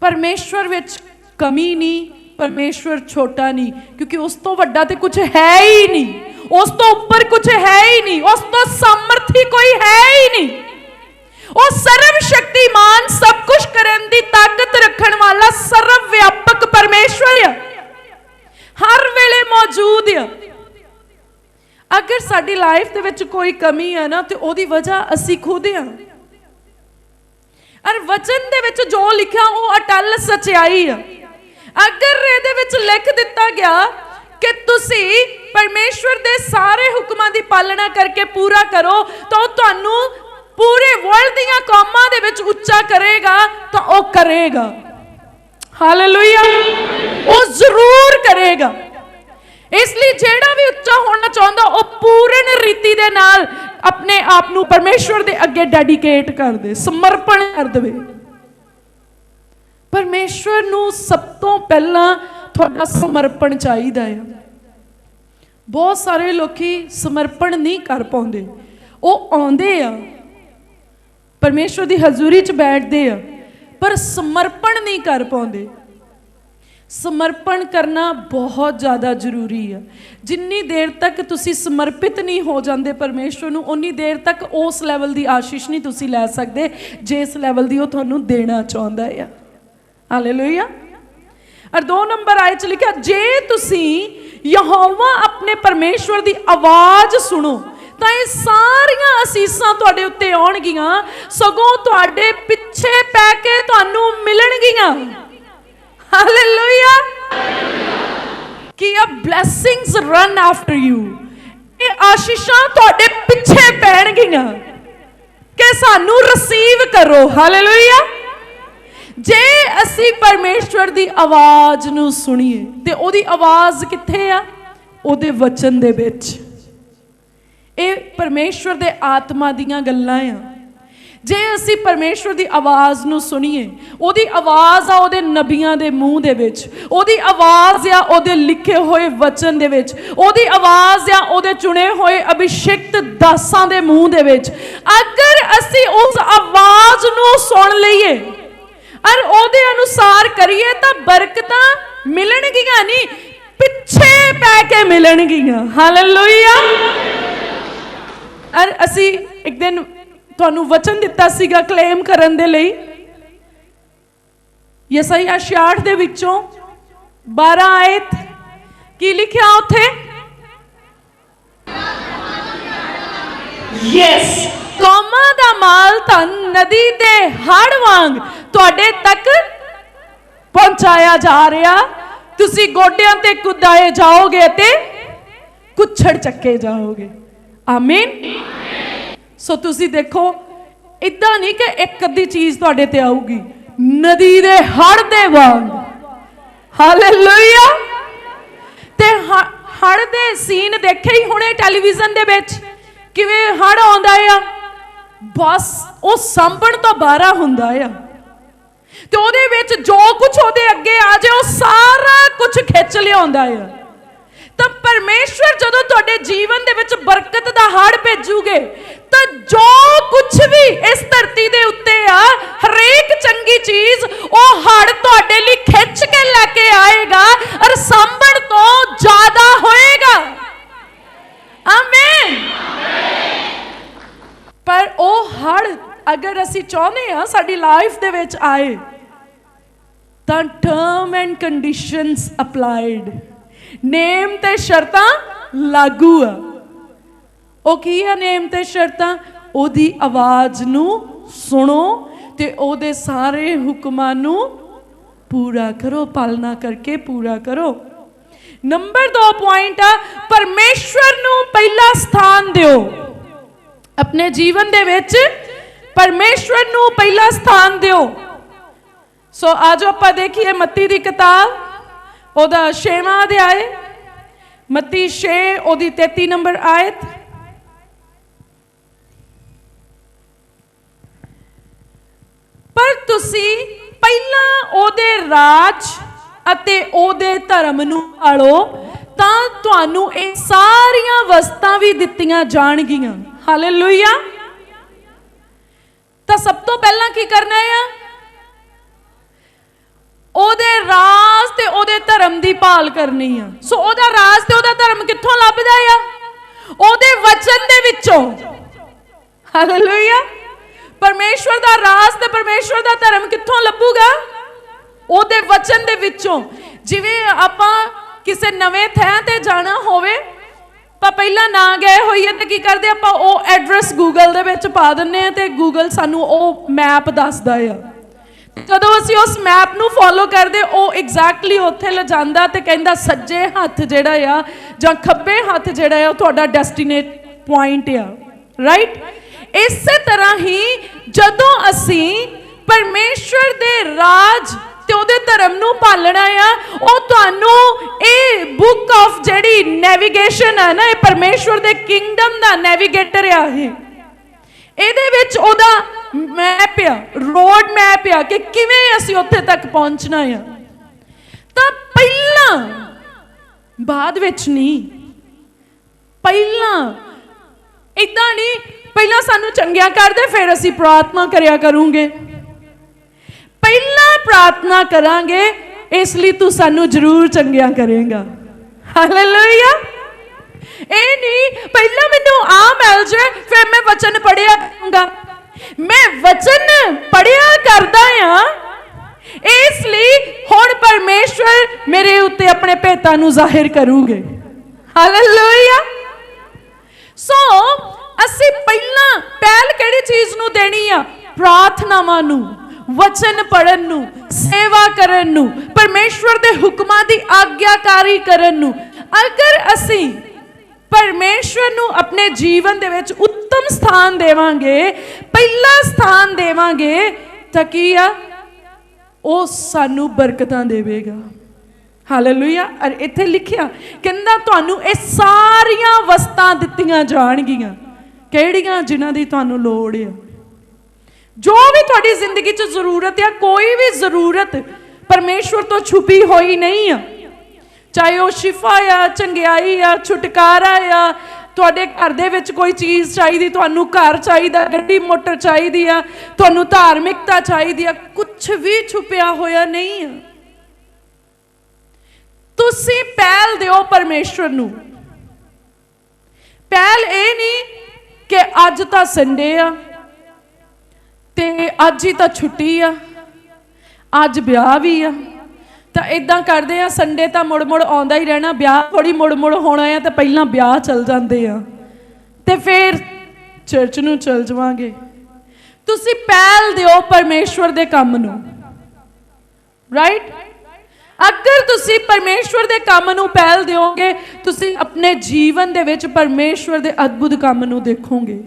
ਪਰਮੇਸ਼ਵਰ ਵਿੱਚ ਕਮੀ ਨਹੀਂ, ਪਰਮੇਸ਼ਵਰ ਛੋਟਾ ਨਹੀਂ, ਕਿਉਂਕਿ ਉਸ ਤੋਂ ਵੱਡਾ ਤੇ ਕੁਝ ਹੈ ਹੀ ਨਹੀਂ। ਉਸ ਤੋਂ ਉੱਪਰ ਕੁਝ ਹੈ ਹੀ ਨਹੀਂ, ਉਸ ਤੋਂ ਸਮਰਥੀ ਕੋਈ ਹੈ ਹੀ ਨਹੀਂ। ਉਹ ਸਰਵ ਸ਼ਕਤੀਮਾਨ, ਸਭ ਕੁਝ ਕਰਨ ਦੀ ਤਾਕਤ ਰੱਖਣ ਵਾਲਾ ਸਰਵ ਵਿਆਪਕ ਪਰਮੇਸ਼ਵਰ ਹੈ ਹਰ ਵੇਲੇ ਮੌਜੂਦ ਹੈ ਅਗਰ ਸਾਡੀ ਲਾਈਫ ਦੇ ਵਿੱਚ ਕੋਈ ਕਮੀ ਹੈ ਨਾ, ਤੇ ਉਹਦੀ ਵਜ੍ਹਾ ਅਸੀਂ ਖੁਦ ਹਾਂ। ਅਰ ਵਚਨ ਦੇ ਵਿੱਚ ਜੋ ਲਿਖਿਆ, ਉਹ ਅਟਲ ਸਚਾਈ ਆ। ਅਗਰ ਇਹਦੇ ਵਿੱਚ ਲਿਖ ਦਿੱਤਾ ਗਿਆ ਕਿ ਤੁਸੀਂ ਪਰਮੇਸ਼ਵਰ ਦੇ ਸਾਰੇ ਹੁਕਮਾਂ ਦੀ ਪਾਲਣਾ ਕਰਕੇ ਪੂਰਾ ਕਰੋ, ਤਾਂ ਉਹ ਤੁਹਾਨੂੰ ਪੂਰੇ ਵਰਲਡ ਦੀਆਂ ਕੌਮਾਂ ਦੇ ਵਿੱਚ ਉੱਚਾ ਕਰੇਗਾ, ਤਾਂ ਉਹ ਕਰੇਗਾ। ਹਾਲੇਲੂਇਆ ਉਹ ਜ਼ਰੂਰ ਕਰੇਗਾ। ਇਸ ਲਈ ਜਿਹੜਾ ਵੀ ਉੱਚਾ ਹੋਣਾ ਚਾਹੁੰਦਾ, ਉਹ ਪੂਰਨ ਰੀਤੀ ਦੇ ਨਾਲ ਆਪਣੇ ਆਪ ਨੂੰ ਪਰਮੇਸ਼ਵਰ ਦੇ ਅੱਗੇ ਡੈਡੀਕੇਟ ਕਰ ਦੇ, ਸਮਰਪਣ ਕਰ ਦੇਵੇ। ਪਰਮੇਸ਼ਵਰ ਨੂੰ ਸਭ ਤੋਂ ਪਹਿਲਾਂ ਤੁਹਾਡਾ ਸਮਰਪਣ ਚਾਹੀਦਾ ਹੈ। ਬਹੁਤ ਸਾਰੇ ਲੋਕੀ ਸਮਰਪਣ ਨਹੀਂ ਕਰ ਪਾਉਂਦੇ। ਉਹ ਆਉਂਦੇ ਆ। ਪਰਮੇਸ਼ਵਰ ਦੀ ਹਜ਼ੂਰੀ 'ਚ ਬੈਠਦੇ ਆ, ਪਰ ਸਮਰਪਣ ਨਹੀਂ ਕਰ ਪਾਉਂਦੇ। ਸਮਰਪਣ ਕਰਨਾ ਬਹੁਤ ਜ਼ਿਆਦਾ ਜ਼ਰੂਰੀ ਆ ਜਿੰਨੀ ਦੇਰ ਤੱਕ ਤੁਸੀਂ ਸਮਰਪਿਤ ਨਹੀਂ ਹੋ ਜਾਂਦੇ ਪਰਮੇਸ਼ਵਰ ਨੂੰ ਉਨੀ ਦੇਰ ਤੱਕ ਉਸ ਲੈਵਲ ਦੀ ਆਸ਼ੀਸ਼ ਨਹੀਂ ਤੁਸੀਂ ਲੈ ਸਕਦੇ ਜਿਸ ਲੈਵਲ ਦੀ ਉਹ ਤੁਹਾਨੂੰ ਦੇਣਾ ਚਾਹੁੰਦਾ ਆ। ਹਾਲੇਲੂਇਆ ਔਰ ਦੋ ਨੰਬਰ ਆਏ ਚ ਲਿਖਿਆ, ਜੇ ਤੁਸੀਂ ਯਹੋਵਾ ਆਪਣੇ ਪਰਮੇਸ਼ਵਰ ਦੀ ਆਵਾਜ਼ ਸੁਣੋ, ਤਾਂ ਇਹ ਸਾਰੀਆਂ ਅਸੀਸਾਂ ਤੁਹਾਡੇ ਉੱਤੇ ਆਉਣਗੀਆਂ, ਸਗੋਂ ਤੁਹਾਡੇ ਪਿੱਛੇ ਪੈ ਕੇ ਤੁਹਾਨੂੰ ਮਿਲਣਗੀਆਂ। ਹਾਲੇਲੂਇਆ ਕਿ ਆ ਬਲੇਸਿੰਗਸ ਰਨ ਆਫਟਰ ਯੂ ਇਹ ਆਸ਼ੀਸ਼ਾਂ ਤੁਹਾਡੇ ਪਿੱਛੇ ਪੈਣਗੀਆਂ ਕਿ ਸਾਨੂੰ ਰਿਸੀਵ ਕਰੋ। ਹਾਲੇਲੂਇਆ ਜੇ ਅਸੀਂ ਪਰਮੇਸ਼ਵਰ ਦੀ ਆਵਾਜ਼ ਨੂੰ ਸੁਣੀਏ, ਤੇ ਉਹਦੀ ਆਵਾਜ਼ ਕਿੱਥੇ ਆ? ਉਹਦੇ ਵਚਨ ਦੇ ਵਿੱਚ। ਇਹ ਪਰਮੇਸ਼ਵਰ ਦੇ ਆਤਮਾ ਦੀਆਂ ਗੱਲਾਂ ਆ। ਜੇ ਅਸੀਂ ਪਰਮੇਸ਼ਵਰ ਦੀ ਆਵਾਜ਼ ਨੂੰ ਸੁਣੀਏ, ਉਹਦੀ ਆਵਾਜ਼ ਆ ਉਹਦੇ ਨਬੀਆਂ ਦੇ ਮੂੰਹ ਦੇ ਵਿੱਚ, ਉਹਦੀ ਆਵਾਜ਼ ਆ ਉਹਦੇ ਲਿਖੇ ਹੋਏ ਵਚਨ ਦੇ ਵਿੱਚ, ਉਹਦੀ ਆਵਾਜ਼ ਆ ਉਹਦੇ ਚੁਣੇ ਹੋਏ ਅਭਿਸ਼ੇਕਤ ਦਾਸਾਂ ਦੇ ਮੂੰਹ ਦੇ ਵਿੱਚ, ਅਗਰ ਅਸੀਂ ਉਸ ਆਵਾਜ਼ ਨੂੰ ਸੁਣ ਲਈਏ ਔਰ ਉਹਦੇ ਅਨੁਸਾਰ ਕਰੀਏ ਤਾਂ ਬਰਕਤਾਂ ਮਿਲਣਗੀਆਂ ਨਹੀਂ, ਪਿੱਛੇ ਪੈ ਕੇ ਮਿਲਣਗੀਆਂ। ਹਾਲੇਲੂਇਆ ਔਰ ਅਸੀਂ ਇੱਕ ਦਿਨ ਤੁਹਾਨੂੰ ਵਚਨ ਦਿੱਤਾ ਸੀਗਾ ਕਲੇਮ ਕਰਨ ਦੇ ਲਈ। ਯਸਾਇਆ 66 ਦੇ ਵਿੱਚੋਂ 12 ਆਇਤ ਕੀ ਲਿਖਿਆ ਉੱਥੇ? ਯੈਸ ਕੌਮਾਂ ਦਾ ਮਾਲ ਧਨ ਨਦੀ ਦੇ ਹੜ ਵਾਂਗ ਤੁਹਾਡੇ ਤੱਕ ਪਹੁੰਚਾਇਆ ਜਾ ਰਿਹਾ। ਤੁਸੀਂ ਗੋਡਿਆਂ ਤੇ ਕੁਦਾਏ ਜਾਓਗੇ ਤੇ ਕੁੱਛੜ ਚੱਕੇ ਜਾਓਗੇ। ਆਮੀਨ ਸੋ ਤੁਸੀਂ ਦੇਖੋ ਇਦਾਂ ਨਹੀਂ ਕਿ ਇੱਕ ਅੱਧੀ ਚੀਜ਼ ਤੁਹਾਡੇ ਤੇ ਆਊਗੀ। ਨਦੀ ਦੇ ਹੜ ਦੇ ਵਾਂਗ। ਹਾਲੇਲੂਇਆ ਤੇ ਹੜ ਦੇ ਸੀਨ ਦੇਖੇ ਹੀ ਹੁਣੇ ਟੈਲੀਵਿਜ਼ਨ ਦੇ ਵਿੱਚ। ਕਿਵੇਂ ਹੜ ਆਉਂਦਾ ਆ। ਬਸ ਉਹ ਸੰਭਣ ਤੋਂ ਬਾਹਰ ਹੁੰਦਾ ਆ। ਤੇ ਉਹਦੇ ਵਿੱਚ ਜੋ ਕੁਝ ਉਹਦੇ ਅੱਗੇ ਆ ਜਾਏ, ਉਹ ਸਾਰਾ ਕੁਝ ਖਿੱਚ ਲਿਆਉਂਦਾ ਆ। ਤਾਂ ਪਰਮੇਸ਼ਵਰ ਜਦੋਂ ਤੁਹਾਡੇ ਜੀਵਨ ਦੇ ਵਿੱਚ ਬਰਕਤ ਦਾ ਹੜ ਭੇਜੂਗੇ, ਤਾਂ ਜੋ ਕੁਝ ਵੀ ਇਸ ਧਰਤੀ ਦੇ ਉੱਤੇ ਆ, ਹਰੇਕ ਚੰਗੀ ਚੀਜ਼ ਉਹ ਹੜ ਤੁਹਾਡੇ ਲਈ ਖਿੱਚ ਕੇ ਲੈ ਕੇ ਆਏਗਾ ਔਰ ਸੰਭਣ ਤੋਂ ਜ਼ਿਆਦਾ ਹੋਏਗਾ। ਆਮੇਨ ਪਰ ਉਹ ਹੜ ਅਗਰ ਅਸੀਂ ਚਾਹੁੰਦੇ ਆ ਸਾਡੀ ਲਾਈਫ ਦੇ ਵਿੱਚ ਆਏ, ਤਾਂ ਟਰਮ ਐਂਡ ਕੰਡੀਸ਼ਨਸ ਅਪਲਾਈਡ ਨੇਮ ਤੇ ਸ਼ਰਤਾਂ ਲਾਗੂ ਆ। ਉਹ ਕੀ ਆ ਨੇਮ ਤੇ ਸ਼ਰਤਾਂ? ਉਹਦੀ ਆਵਾਜ਼ ਨੂੰ ਸੁਣੋ ਤੇ ਉਹਦੇ ਸਾਰੇ ਹੁਕਮਾਂ ਨੂੰ ਪੂਰਾ ਕਰੋ, ਪਾਲਣਾ ਕਰਕੇ ਪੂਰਾ ਕਰੋ। ਨੰਬਰ 2 ਪੁਆਇੰਟ ਆ, ਪਰਮੇਸ਼ਵਰ ਨੂੰ ਪਹਿਲਾ ਸਥਾਨ ਦਿਓ। ਆਪਣੇ ਜੀਵਨ ਦੇ ਵਿੱਚ ਪਰਮੇਸ਼ਵਰ ਨੂੰ ਪਹਿਲਾ ਸਥਾਨ ਦਿਓ। ਸੋ ਆਜੋ ਆਪਾਂ ਦੇਖੀਏ ਮੱਤੀ ਦੀ ਕਿਤਾਬ। ਉਹਦਾ 6ਵਾਂ ਅਧਿਆਇ ਮੱਤੀ 6 ਉਹਦੀ 33 ਨੰਬਰ ਆਇਤ। ਪਰ ਤੁਸੀਂ ਪਹਿਲਾਂ ਉਹਦੇ ਰਾਜ ਅਤੇ ਉਹਦੇ ਧਰਮ ਨੂੰ ਆਲੋ, ਤਾਂ ਤੁਹਾਨੂੰ ਇਹ ਸਾਰੀਆਂ ਵਸਤਾਂ ਵੀ ਦਿੱਤੀਆਂ ਜਾਣਗੀਆਂ। ਹਾਲੇਲੂਇਆ। ਤਾਂ ਸਭ ਤੋਂ ਪਹਿਲਾਂ ਕੀ ਕਰਨਾ ਹੈ ਉਹਦੇ ਰਾਜ ਤੇ ਉਹਦੇ ਧਰਮ ਦੀ ਭਾਲ ਕਰਨੀ ਆ। ਸੋ ਉਹਦਾ ਰਾਜ ਤੇ ਉਹਦਾ ਧਰਮ ਕਿੱਥੋਂ ਲੱਭਦਾ ਆ? ਉਹਦੇ ਵਚਨ ਦੇ ਵਿੱਚੋਂ। ਹਾਲੇਲੂਇਆ ਪਰਮੇਸ਼ਵਰ ਦਾ ਰਾਜ ਤੇ ਪਰਮੇਸ਼ਵਰ ਦਾ ਧਰਮ ਕਿੱਥੋਂ ਲੱਭੂਗਾ? ਉਹਦੇ ਵਚਨ ਦੇ ਵਿੱਚੋਂ। ਜਿਵੇਂ ਆਪਾਂ ਕਿਸੇ ਨਵੇਂ ਥਾਂ ਤੇ ਜਾਣਾ ਹੋਵੇ, ਆਪਾਂ ਪਹਿਲਾਂ ਨਾ ਗਏ ਹੋਈਏ ਤੇ ਕੀ ਕਰਦੇ ਆਪਾਂ? ਉਹ ਐਡਰੈਸ ਗੂਗਲ ਦੇ ਵਿੱਚ ਪਾ ਦਿੰਨੇ ਆ ਤੇ ਗੂਗਲ ਸਾਨੂੰ ਉਹ ਮੈਪ ਦੱਸਦਾ ਆ। ਜਦੋਂ ਅਸੀਂ ਉਸ ਮੈਪ ਨੂੰ ਫੋਲੋ ਕਰਦੇ, ਉਹ ਐਗਜ਼ੈਕਟਲੀ ਉੱਥੇ ਲਿਜਾਂਦਾ ਤੇ ਕਹਿੰਦਾ, ਸੱਜੇ ਹੱਥ ਜਿਹੜਾ ਆ ਜਾਂ ਖੱਬੇ ਹੱਥ ਜਿਹੜਾ ਆ, ਉਹ ਤੁਹਾਡਾ ਡੈਸਟੀਨੇਟ ਪੁਆਇੰਟ ਆ। ਰਾਈਟ ਇਸੇ ਤਰ੍ਹਾਂ ਹੀ ਜਦੋਂ ਅਸੀਂ ਪਰਮੇਸ਼ਵਰ ਦੇ ਰਾਜ ਤੇ ਉਹਦੇ ਧਰਮ ਨੂੰ ਪਾਲਣਾ ਆ, ਉਹ ਤੁਹਾਨੂੰ ਇਹ ਬੁੱਕ ਆਫ ਜਿਹੜੀ ਨੈਵੀਗੇਸ਼ਨ ਹੈ ਨਾ, ਇਹ ਪਰਮੇਸ਼ਵਰ ਦੇ ਕਿੰਗਡਮ ਦਾ ਨੈਵੀਗੇਟਰ ਆ ਇਹ। ਇਹਦੇ ਵਿੱਚ ਉਹਦਾ ਮੈਪ ਆ ਰੋਡ ਮੈਪ ਆ ਕਿ ਕਿਵੇਂ ਅਸੀਂ ਉੱਥੇ ਤੱਕ ਪਹੁੰਚਣਾ ਆ? ਤਾਂ ਪਹਿਲਾਂ, ਬਾਅਦ ਵਿੱਚ ਨਹੀਂ। ਪਹਿਲਾਂ ਇਦਾਂ ਨਹੀਂ, ਪਹਿਲਾਂ ਸਾਨੂੰ ਚੰਗਿਆ ਕਰਦੇ ਫਿਰ ਅਸੀਂ ਪ੍ਰਾਰਥਨਾ ਕਰਿਆ ਕਰੂੰਗੇ। ਪਹਿਲਾਂ ਪ੍ਰਾਰਥਨਾ ਕਰਾਂਗੇ, ਇਸ ਲਈ ਤੂੰ ਸਾਨੂੰ ਜ਼ਰੂਰ ਚੰਗਿਆ ਕਰੇਗਾ। ਹਾਲੇਲੂਇਆ ਇਹ ਨਹੀਂ, ਪਹਿਲਾਂ ਮੈਨੂੰ ਆ ਮਿਲ ਜੇ ਫਿਰ ਮੈਂ ਵਚਨ ਪੜਿਆ ਕਰਾਂਗਾ। ਮੈਂ ਵਚਨ ਪੜਿਆ ਕਰਦਾ ਆ ਇਸ ਲਈ ਹੁਣ ਪਰਮੇਸ਼ਵਰ ਮੇਰੇ ਉੱਤੇ ਆਪਣੇ ਭੇਤਾਂ ਨੂੰ ਜ਼ਾਹਿਰ ਕਰੂਗੇ। ਹਾਲੇਲੂਇਆ ਸੋ ਅਸੀਂ ਪਹਿਲਾਂ ਪਹਿਲ ਕਿਹੜੀ ਚੀਜ਼ ਨੂੰ ਦੇਣੀ ਆ? ਪ੍ਰਾਰਥਨਾਵਾਂ ਨੂੰ, ਵਚਨ ਪੜਨ ਨੂੰ, ਸੇਵਾ ਕਰਨ ਨੂੰ, ਪਰਮੇਸ਼ਵਰ ਦੇ ਹੁਕਮਾਂ ਦੀ ਆਗਿਆਕਾਰੀ ਕਰਨ ਨੂੰ। ਅਗਰ ਅਸੀਂ ਪਰਮੇਸ਼ਵਰ ਨੂੰ ਆਪਣੇ ਜੀਵਨ ਦੇ ਵਿੱਚ ਉੱਤਮ ਸਥਾਨ ਦੇਵਾਂਗੇ, ਪਹਿਲਾ ਸਥਾਨ ਦੇਵਾਂਗੇ ਤਾਂ ਕੀ ਆ? ਉਹ ਸਾਨੂੰ ਬਰਕਤਾਂ ਦੇਵੇਗਾ। ਹਾਲੇਲੂਇਆ ਔਰ ਇੱਥੇ ਲਿਖਿਆ, ਕਹਿੰਦਾ ਤੁਹਾਨੂੰ ਇਹ ਸਾਰੀਆਂ ਵਸਤਾਂ ਦਿੱਤੀਆਂ ਜਾਣਗੀਆਂ। ਕਿਹੜੀਆਂ? ਜਿਨ੍ਹਾਂ ਦੀ ਤੁਹਾਨੂੰ ਲੋੜ ਆ। ਜੋ ਵੀ ਤੁਹਾਡੀ ਜ਼ਿੰਦਗੀ 'ਚ ਜ਼ਰੂਰਤ ਆ, ਕੋਈ ਵੀ ਜ਼ਰੂਰਤ ਪਰਮੇਸ਼ਵਰ ਤੋਂ ਛੁਪੀ ਹੋਈ ਨਹੀਂ ਆ। ਚਾਹੇ ਉਹ ਸ਼ਿਫਾ ਆ, ਚੰਗਿਆਈ ਆ, ਛੁਟਕਾਰਾ ਆ ਤੁਹਾਡੇ ਘਰ ਦੇ ਵਿੱਚ ਕੋਈ ਚੀਜ਼ ਚਾਹੀਦੀ, ਤੁਹਾਨੂੰ ਘਰ ਚਾਹੀਦਾ, ਗੱਡੀ, ਮੋਟਰ ਚਾਹੀਦੀ ਆ, ਤੁਹਾਨੂੰ ਧਾਰਮਿਕਤਾ ਚਾਹੀਦੀ ਆ ਕੁਝ ਵੀ ਛੁਪਿਆ ਹੋਇਆ ਨਹੀਂ ਆ। ਤੁਸੀਂ ਪਹਿਲ ਦਿਓ ਪਰਮੇਸ਼ਵਰ ਨੂੰ। ਪਹਿਲ ਇਹ ਨਹੀਂ ਕਿ ਅੱਜ ਤਾਂ ਸੰਡੇ ਆ, ਤੇ ਅੱਜ ਹੀ ਤਾਂ ਛੁੱਟੀ ਆ, ਅੱਜ ਵਿਆਹ ਵੀ ਆ। ਤਾਂ ਇਦਾਂ ਕਰਦੇ ਆ ਸੰਡੇ ਤਾਂ ਮੁੜ ਮੁੜ ਆਉਂਦਾ ਹੀ ਰਹਿਣਾ, ਵਿਆਹ ਥੋੜੀ ਮੁੜ ਮੁੜ ਹੋਣਾ ਆ, ਤਾਂ ਪਹਿਲਾਂ ਵਿਆਹ ਚੱਲ ਜਾਂਦੇ ਆ। ਤੇ ਫਿਰ ਚਰਚ ਨੂੰ ਚੱਲ ਜਾਵਾਂਗੇ। ਤੁਸੀਂ ਪਹਿਲ ਦਿਓ ਪਰਮੇਸ਼ਵਰ ਦੇ ਕੰਮ ਨੂੰ। ਰਾਈਟ ਅਗਰ ਤੁਸੀਂ ਪਰਮੇਸ਼ਵਰ ਦੇ ਕੰਮ ਨੂੰ ਪਹਿਲ ਦਿਓਗੇ, ਤੁਸੀਂ ਆਪਣੇ ਜੀਵਨ ਦੇ ਵਿੱਚ ਪਰਮੇਸ਼ਵਰ ਦੇ ਅਦਭੁਤ ਕੰਮ ਨੂੰ ਦੇਖੋਗੇ।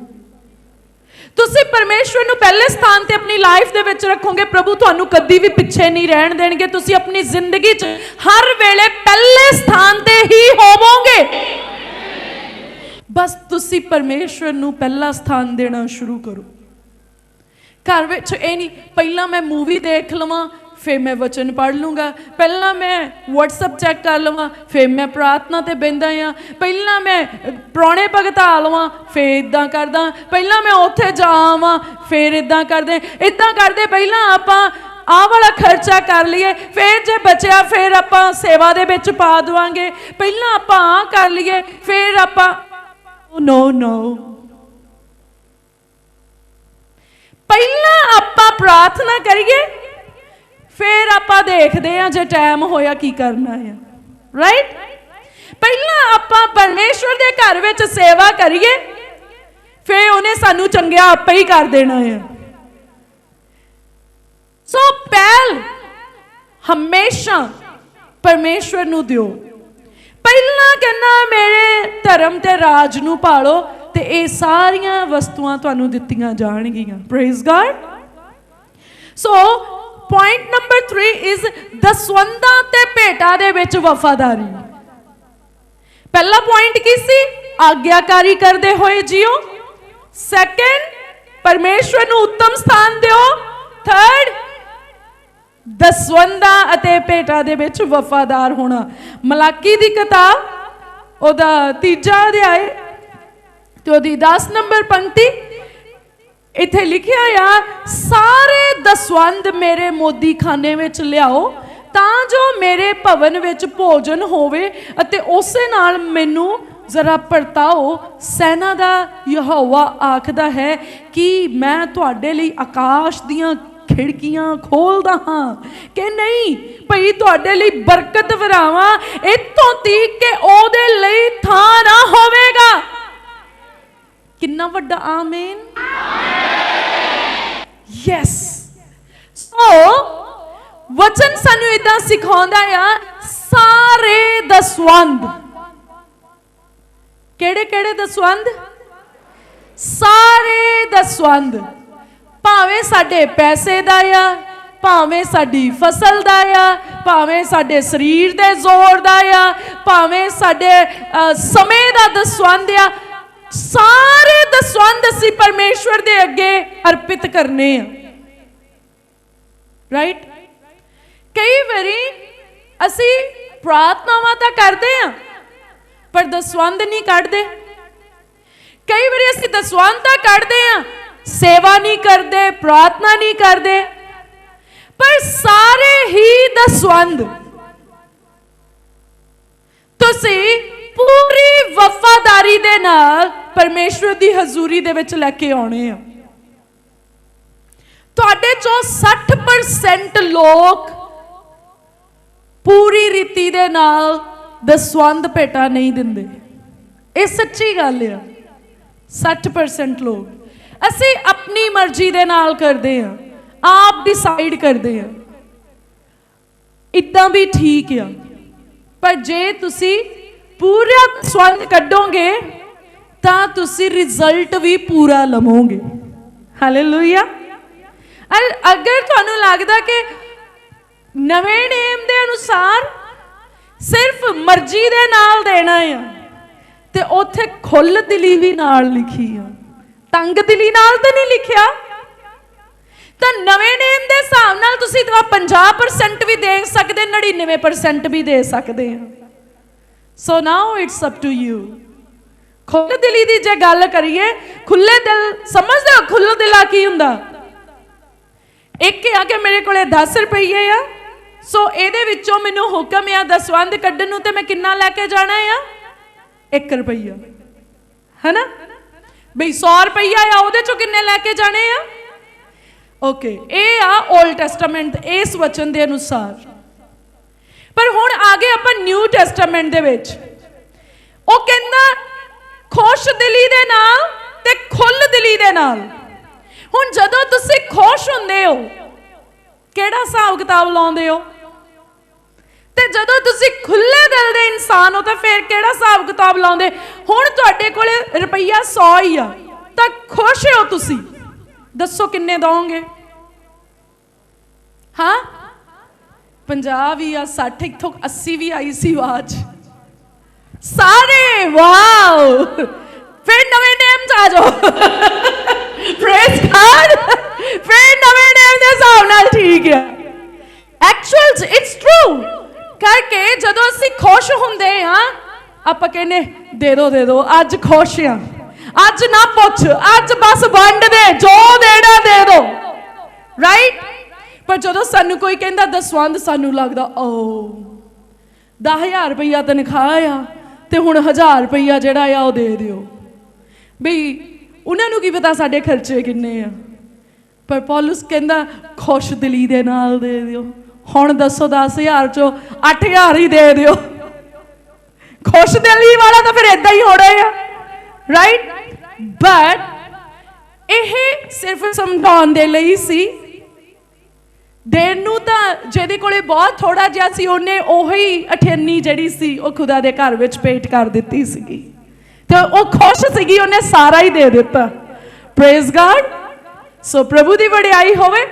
ਤੁਸੀਂ ਪਰਮੇਸ਼ਵਰ ਨੂੰ ਪਹਿਲੇ ਸਥਾਨ ਤੇ ਆਪਣੀ ਲਾਈਫ ਦੇ ਵਿੱਚ ਰੱਖੋਗੇ, ਪ੍ਰਭੂ ਤੁਹਾਨੂੰ ਕਦੀ ਵੀ ਪਿੱਛੇ ਨਹੀਂ ਰਹਿਣ ਦੇਣਗੇ। ਤੁਸੀਂ ਆਪਣੀ ਜ਼ਿੰਦਗੀ 'ਚ ਹਰ ਵੇਲੇ ਪਹਿਲੇ ਸਥਾਨ ਤੇ ਹੀ ਹੋਵੋਗੇ। ਬਸ ਤੁਸੀਂ ਪਰਮੇਸ਼ਵਰ ਨੂੰ ਪਹਿਲਾ ਸਥਾਨ ਦੇਣਾ ਸ਼ੁਰੂ ਕਰੋ। ਘਰ ਵਿੱਚ ਇਹ ਨਹੀਂ, ਪਹਿਲਾਂ ਮੈਂ ਮੂਵੀ ਦੇਖ ਲਵਾਂ ਫਿਰ ਮੈਂ ਵਚਨ ਪੜ੍ਹ ਲੂੰਗਾ। ਪਹਿਲਾਂ ਮੈਂ WhatsApp ਚੈੱਕ ਕਰ ਲਵਾਂ, ਫਿਰ ਮੈਂ ਪ੍ਰਾਰਥਨਾ ਤੇ ਬੈੰਦਾ ਆ। ਪਹਿਲਾਂ ਮੈਂ ਪ੍ਰੋਣੇ ਭਗਤਾ ਲਵਾਂ, ਫਿਰ ਇਦਾਂ ਕਰਦਾ। ਪਹਿਲਾਂ ਮੈਂ ਉੱਥੇ ਜਾਵਾਂ ਫਿਰ ਇਦਾਂ ਕਰਦੇ। ਇਦਾਂ ਕਰਦੇ ਪਹਿਲਾਂ ਆਪਾਂ ਆਹ ਵਾਲਾ ਖਰਚਾ ਕਰ ਲਈਏ, ਫਿਰ ਜੇ ਬਚਿਆ, ਫਿਰ ਆਪਾਂ ਸੇਵਾ ਦੇ ਵਿੱਚ ਪਾ ਦਵਾਂਗੇ। ਪਹਿਲਾਂ ਆਪਾਂ ਆ ਕਰ ਲਈਏ, ਫਿਰ ਆਪਾਂ oh, ਨੋ ਨੋ ਪਹਿਲਾਂ ਆਪਾਂ ਪ੍ਰਾਰਥਨਾ ਕਰੀਏ ਫਿਰ ਆਪਾਂ ਦੇਖਦੇ ਹਾਂ ਜੇ ਟਾਈਮ ਹੋਇਆ ਕੀ ਕਰਨਾ ਹੈ। ਰਾਈਟ ਪਹਿਲਾਂ ਆਪਾਂ ਪਰਮੇਸ਼ਵਰ ਦੇ ਘਰ ਵਿੱਚ ਸੇਵਾ ਕਰੀਏ, ਫਿਰ ਉਹਨੇ ਸਾਨੂੰ ਚੰਗਿਆ ਆਪੇ ਹੀ ਕਰ ਦੇਣਾ ਹੈ। ਸੋ ਪਹਿਲ ਹਮੇਸ਼ਾ ਪਰਮੇਸ਼ਵਰ ਨੂੰ ਦਿਓ। ਪਹਿਲਾਂ ਕਹਿੰਦਾ, ਮੇਰੇ ਧਰਮ ਤੇ ਰਾਜ ਨੂੰ ਪਾਲੋ ਤੇ ਇਹ ਸਾਰੀਆਂ ਵਸਤੂਆਂ ਤੁਹਾਨੂੰ ਦਿੱਤੀਆਂ ਜਾਣਗੀਆਂ। Praise God so point number 3 is ਦਸਵੰਦਾਂ ਤੇ ਭੇਟਾ ਦੇ ਵਿੱਚ ਵਫਾਦਾਰੀ ਪਹਿਲਾ ਪੁਆਇੰਟ ਕੀ ਸੀ ਆਗਿਆਕਾਰੀ ਕਰਦੇ ਹੋਏ ਜਿਓ ਸੈਕੰਡ ਪਰਮੇਸ਼ਵਰ ਨੂੰ ਉੱਤਮ ਸਥਾਨ ਦਿਓ ਥਰਡ ਦਸਵੰਦਾਂ ਅਤੇ ਭੇਟਾ ਦੇ ਵਿੱਚ ਵਫਾਦਾਰ ਹੋਣਾ ਮਲਾਕੀ ਦੀ ਕਿਤਾਬ ਉਹਦਾ ਤੀਜਾ ਅਧਿਆਇ ਤੇ ਉਹਦੀ 10 ਨੰਬਰ ਪੰਕਤੀ ਇੱਥੇ ਲਿਖਿਆ ਆ, ਸਾਰੇ ਦਸਵੰਦ ਮੇਰੇ ਮੋਦੀ ਖਾਨੇ ਵਿੱਚ ਲਿਆਓ, ਤਾਂ ਜੋ ਮੇਰੇ ਭਵਨ ਵਿੱਚ ਭੋਜਨ ਹੋਵੇ ਅਤੇ ਉਸੇ ਨਾਲ ਮੈਨੂੰ ਜ਼ਰਾ ਪਰਤਾਓ। ਸੈਨਾ ਦਾ ਯਹੋਵਾ ਆਖਦਾ ਹੈ ਕਿ ਮੈਂ ਤੁਹਾਡੇ ਲਈ ਆਕਾਸ਼ ਦੀਆਂ ਖਿੜਕੀਆਂ ਖੋਲਦਾ ਹਾਂ ਕਿ ਨਹੀਂ, ਭਈ ਤੁਹਾਡੇ ਲਈ ਬਰਕਤ ਵਰਾਵਾਂ, ਇੱਥੋਂ ਤੀਕ ਕਿ ਉਹਦੇ ਲਈ ਥਾਂ ਨਾ ਹੋਵੇਗਾ। ਕਿੰਨਾ ਵੱਡਾ, ਆਮੀਨ? ਯੈਸ ਸੋ ਵਚਨ ਸਾਨੂੰ ਇਦਾਂ ਸਿਖਾਉਂਦਾ ਆ, ਸਾਰੇ ਦਸਵੰਦ ਕਿਹੜੇ ਕਿਹੜੇ ਦਸਵੰਦ ਸਾਰੇ ਦਸਵੰਦ ਭਾਵੇਂ ਸਾਡੇ ਪੈਸੇ ਦਾ ਆ, ਭਾਵੇਂ ਸਾਡੀ ਫਸਲ ਦਾ ਆ, ਭਾਵੇਂ ਸਾਡੇ ਸਰੀਰ ਦੇ ਜ਼ੋਰ ਦਾ ਆ, ਭਾਵੇਂ ਸਾਡੇ ਸਮੇਂ ਦਾ ਦਸਵੰਦ ਆ ਸਾਰੇ ਦਸਵੰਦ ਅਸੀਂ ਪਰਮੇਸ਼ਵਰ ਦੇ ਅੱਗੇ ਅਰਪਿਤ ਕਰਨੇ ਆ। ਰਾਈਟ ਕਈ ਵਾਰੀ ਅਸੀਂ ਪ੍ਰਾਰਥਨਾਵਾਂ ਤਾਂ ਕਰਦੇ ਆ, ਪਰ ਦਸਵੰਦ ਨਹੀਂ ਕੱਢਦੇ। ਕਈ ਵਾਰੀ ਅਸੀਂ ਦਸਵੰਦ ਤਾਂ ਕੱਢਦੇ ਆ, ਸੇਵਾ ਨਹੀਂ ਕਰਦੇ, ਪ੍ਰਾਰਥਨਾ ਨਹੀਂ ਕਰਦੇ। ਪਰ ਸਾਰੇ ਹੀ ਦਸਵੰਦ ਤੁਸੀਂ ਪੂਰੀ ਵਫਾਦਾਰੀ ਦੇ ਨਾਲ ਪਰਮੇਸ਼ਵਰ ਦੀ ਹਜ਼ੂਰੀ ਦੇ ਵਿੱਚ ਲੈ ਕੇ ਆਉਣੇ ਆ। ਤੁਹਾਡੇ ਚੋਂ 60% ਲੋਕ ਪੂਰੀ ਰੀਤੀ ਦੇ ਨਾਲ ਦਸਵੰਦ ਭੇਟਾ ਨਹੀਂ ਦਿੰਦੇ। ਇਹ ਸੱਚੀ ਗੱਲ ਆ। 60% ਲੋਕ। ਅਸੀਂ ਆਪਣੀ ਮਰਜ਼ੀ ਦੇ ਨਾਲ ਕਰਦੇ ਆ। ਆਪ ਡਿਸਾਈਡ ਕਰਦੇ ਆ। ਇਦਾਂ ਵੀ ਠੀਕ ਆ। ਪਰ ਜੇ ਤੁਸੀਂ ਪੂਰਾ ਸਵੰਦ ਕੱਢੋਗੇ, ਤਾਂ ਤੁਸੀਂ ਰਿਜ਼ਲਟ ਵੀ ਪੂਰਾ ਲਵੋਗੇ। ਹਾਲੇਲੂਇਆ ਅਰ ਅਗਰ ਤੁਹਾਨੂੰ ਲੱਗਦਾ ਕਿ ਨਵੇਂ ਨੇਮ ਦੇ ਅਨੁਸਾਰ ਸਿਰਫ ਮਰਜ਼ੀ ਦੇ ਨਾਲ ਦੇਣਾ ਆ, ਤੇ ਉੱਥੇ ਖੁੱਲ ਦਿਲੀ ਵੀ ਨਾਲ ਲਿਖੀ ਆ, ਤੰਗ ਦਿਲੀ ਨਾਲ ਤਾਂ ਨਹੀਂ ਲਿਖਿਆ, ਤਾਂ ਨਵੇਂ ਨੇਮ ਦੇ ਹਿਸਾਬ ਨਾਲ ਤੁਸੀਂ ਤਾਂ 50% ਵੀ ਦੇ ਸਕਦੇ 99% ਵੀ ਦੇ ਸਕਦੇ ਆ। So now it's up to you ਖੁੱਲ ਦਿਲੀ ਦੀ ਜੇ ਗੱਲ ਕਰੀਏ ਖੁੱਲੇ ਦਿਲ, ਸਮਝਦੇ ਹੋ ਖੁੱਲ ਦਿਲਾ ਕੀ ਹੁੰਦਾ? ਇੱਕ ਆ ਕਿ ਮੇਰੇ ਕੋਲੇ 10 ਰੁਪਏ ਆ। ਸੋ ਇਹਦੇ ਵਿੱਚੋਂ ਮੈਨੂੰ ਹੁਕਮ ਆ ਦਸਵੰਦ ਕੱਢਣ ਨੂੰ ਤੇ ਮੈਂ ਕਿੰਨਾ ਲੈ ਕੇ ਜਾਣਾ ਆ? 1 ਰੁਪਈਆ। ਹੈਨਾ? ਬਈ 100 ਰੁਪਈਆ ਆ, ਉਹਦੇ ਚੋਂ ਕਿੰਨੇ ਲੈ ਕੇ ਜਾਣੇ ਆ? ਓਕੇ ਇਹ ਆ 올ਡ ਟੈਸਟਾਮੈਂਟ ਇਸ ਵਚਨ ਦੇ ਅਨੁਸਾਰ। ਪਰ ਹੁਣ ਆ ਗਏ ਆਪਾਂ ਨਿਊ ਟੈਸਟਾਮੈਂਟ ਦੇ ਵਿੱਚ। ਉਹ ਕਹਿੰਦਾ, ਖੁਸ਼ ਦਿਲੀ ਦੇ ਨਾਲ ਤੇ ਖੁੱਲ ਦਿਲੀ ਦੇ ਨਾਲ। ਹੁਣ ਜਦੋਂ ਤੁਸੀਂ ਖੁਸ਼ ਹੁੰਦੇ ਹੋ, ਕਿਹੜਾ ਹਿਸਾਬ ਕਿਤਾਬ ਲਾਉਂਦੇ ਹੋ? ਤੇ ਜਦੋਂ ਤੁਸੀਂ ਖੁੱਲੇ ਦਿਲ ਦੇ ਇਨਸਾਨ ਹੋ, ਤਾਂ ਫਿਰ ਕਿਹੜਾ ਹਿਸਾਬ ਕਿਤਾਬ ਲਾਉਂਦੇ? ਹੁਣ ਤੁਹਾਡੇ ਕੋਲੇ ਰੁਪਈਆ 100 ਹੀ ਆ, ਤਾਂ ਖੁਸ਼ ਹੋ ਤੁਸੀਂ। ਦੱਸੋ ਕਿੰਨੇ ਦਵੋਗੇ ਹਾਂ? 50 ਵੀ ਆ 60 ਇੱਥੋਂ 80 ਵੀ ਆਈ ਸੀ ਆਵਾਜ਼। ਸਾਰੇ, ਵਾਓ! ਫਿਰ ਨਵੇਂ ਨੇਮ ਚ ਆ ਜਾਓ। ਪ੍ਰੇਸ ਗॉड ਫਿਰ ਨਵੇਂ ਨੇਮ ਦੇ ਹਿਸਾਬ ਨਾਲ ਠੀਕ ਹੈ ਐਕਚੁਅਲਸ ਇਟਸ ਟਰੂ ਕਰਕੇ ਜਦੋਂ ਅਸੀਂ ਖੁਸ਼ ਹੁੰਦੇ ਆ ਆਪਾਂ ਕਹਿੰਨੇ ਦੇ ਦੋ ਦੇ ਦੋ, ਅੱਜ ਖੁਸ਼ ਆ। ਅੱਜ ਨਾ ਪੁੱਛ, ਅੱਜ ਬਸ ਵੰਡ ਦੇ, ਜੋ ਦੇਣਾ ਦੇ ਦੋ। ਰਾਈਟ ਪਰ ਜਦੋਂ ਸਾਨੂੰ ਕੋਈ ਕਹਿੰਦਾ ਦਸਵੰਦ ਸਾਨੂੰ ਲੱਗਦਾ, ਓ 10000 ਰੁਪਈਆ ਤਨਖਾਹ ਆ ਤੇ ਹੁਣ 1000 ਰੁਪਈਆ ਜਿਹੜਾ ਆ ਉਹ ਦੇ ਦਿਓ। ਬਈ ਉਹਨਾਂ ਨੂੰ ਕੀ ਪਤਾ ਸਾਡੇ ਖਰਚੇ ਕਿੰਨੇ ਆ? ਪਰ ਪੌਲਸ ਕਹਿੰਦਾ, ਖੁਸ਼ ਦਿਲੀ ਦੇ ਨਾਲ ਦੇ ਦਿਓ। ਹੁਣ ਦੱਸੋ 10000 ਚੋਂ 8000 ਹੀ ਦੇ ਦਿਓ। ਖੁਸ਼ ਦਿਲੀ ਵਾਲਾ ਤਾਂ ਫਿਰ ਇਦਾਂ ਹੀ ਹੋਣਾ ਆ ਰਾਈਟ ਬਟ ਇਹ ਸਿਰਫ ਸਮਝਾਉਣ ਦੇ ਲਈ ਸੀ ਦੇਣ ਨੂੰ ਤਾਂ ਜਿਹਦੇ ਕੋਲੇ ਬਹੁਤ ਥੋੜਾ ਜਿਹਾ ਸੀ, ਉਹਨੇ ਉਹੀ ਅਠੇਨੀ ਜਿਹੜੀ ਸੀ, ਉਹ ਖੁਦਾ ਦੇ ਘਰ ਵਿੱਚ ਪੇਟ ਕਰ ਦਿੱਤੀ ਸੀਗੀ। ਤੇ ਉਹ ਖੁਸ਼ ਸੀਗੀ, ਉਹਨੇ ਸਾਰਾ ਹੀ ਦੇ ਦਿੱਤਾ। ਪ੍ਰੇਜ਼ ਗॉड ਸੋ ਪ੍ਰਭੂ ਦੀ ਵਡਿਆਈ ਹੋਵੇ।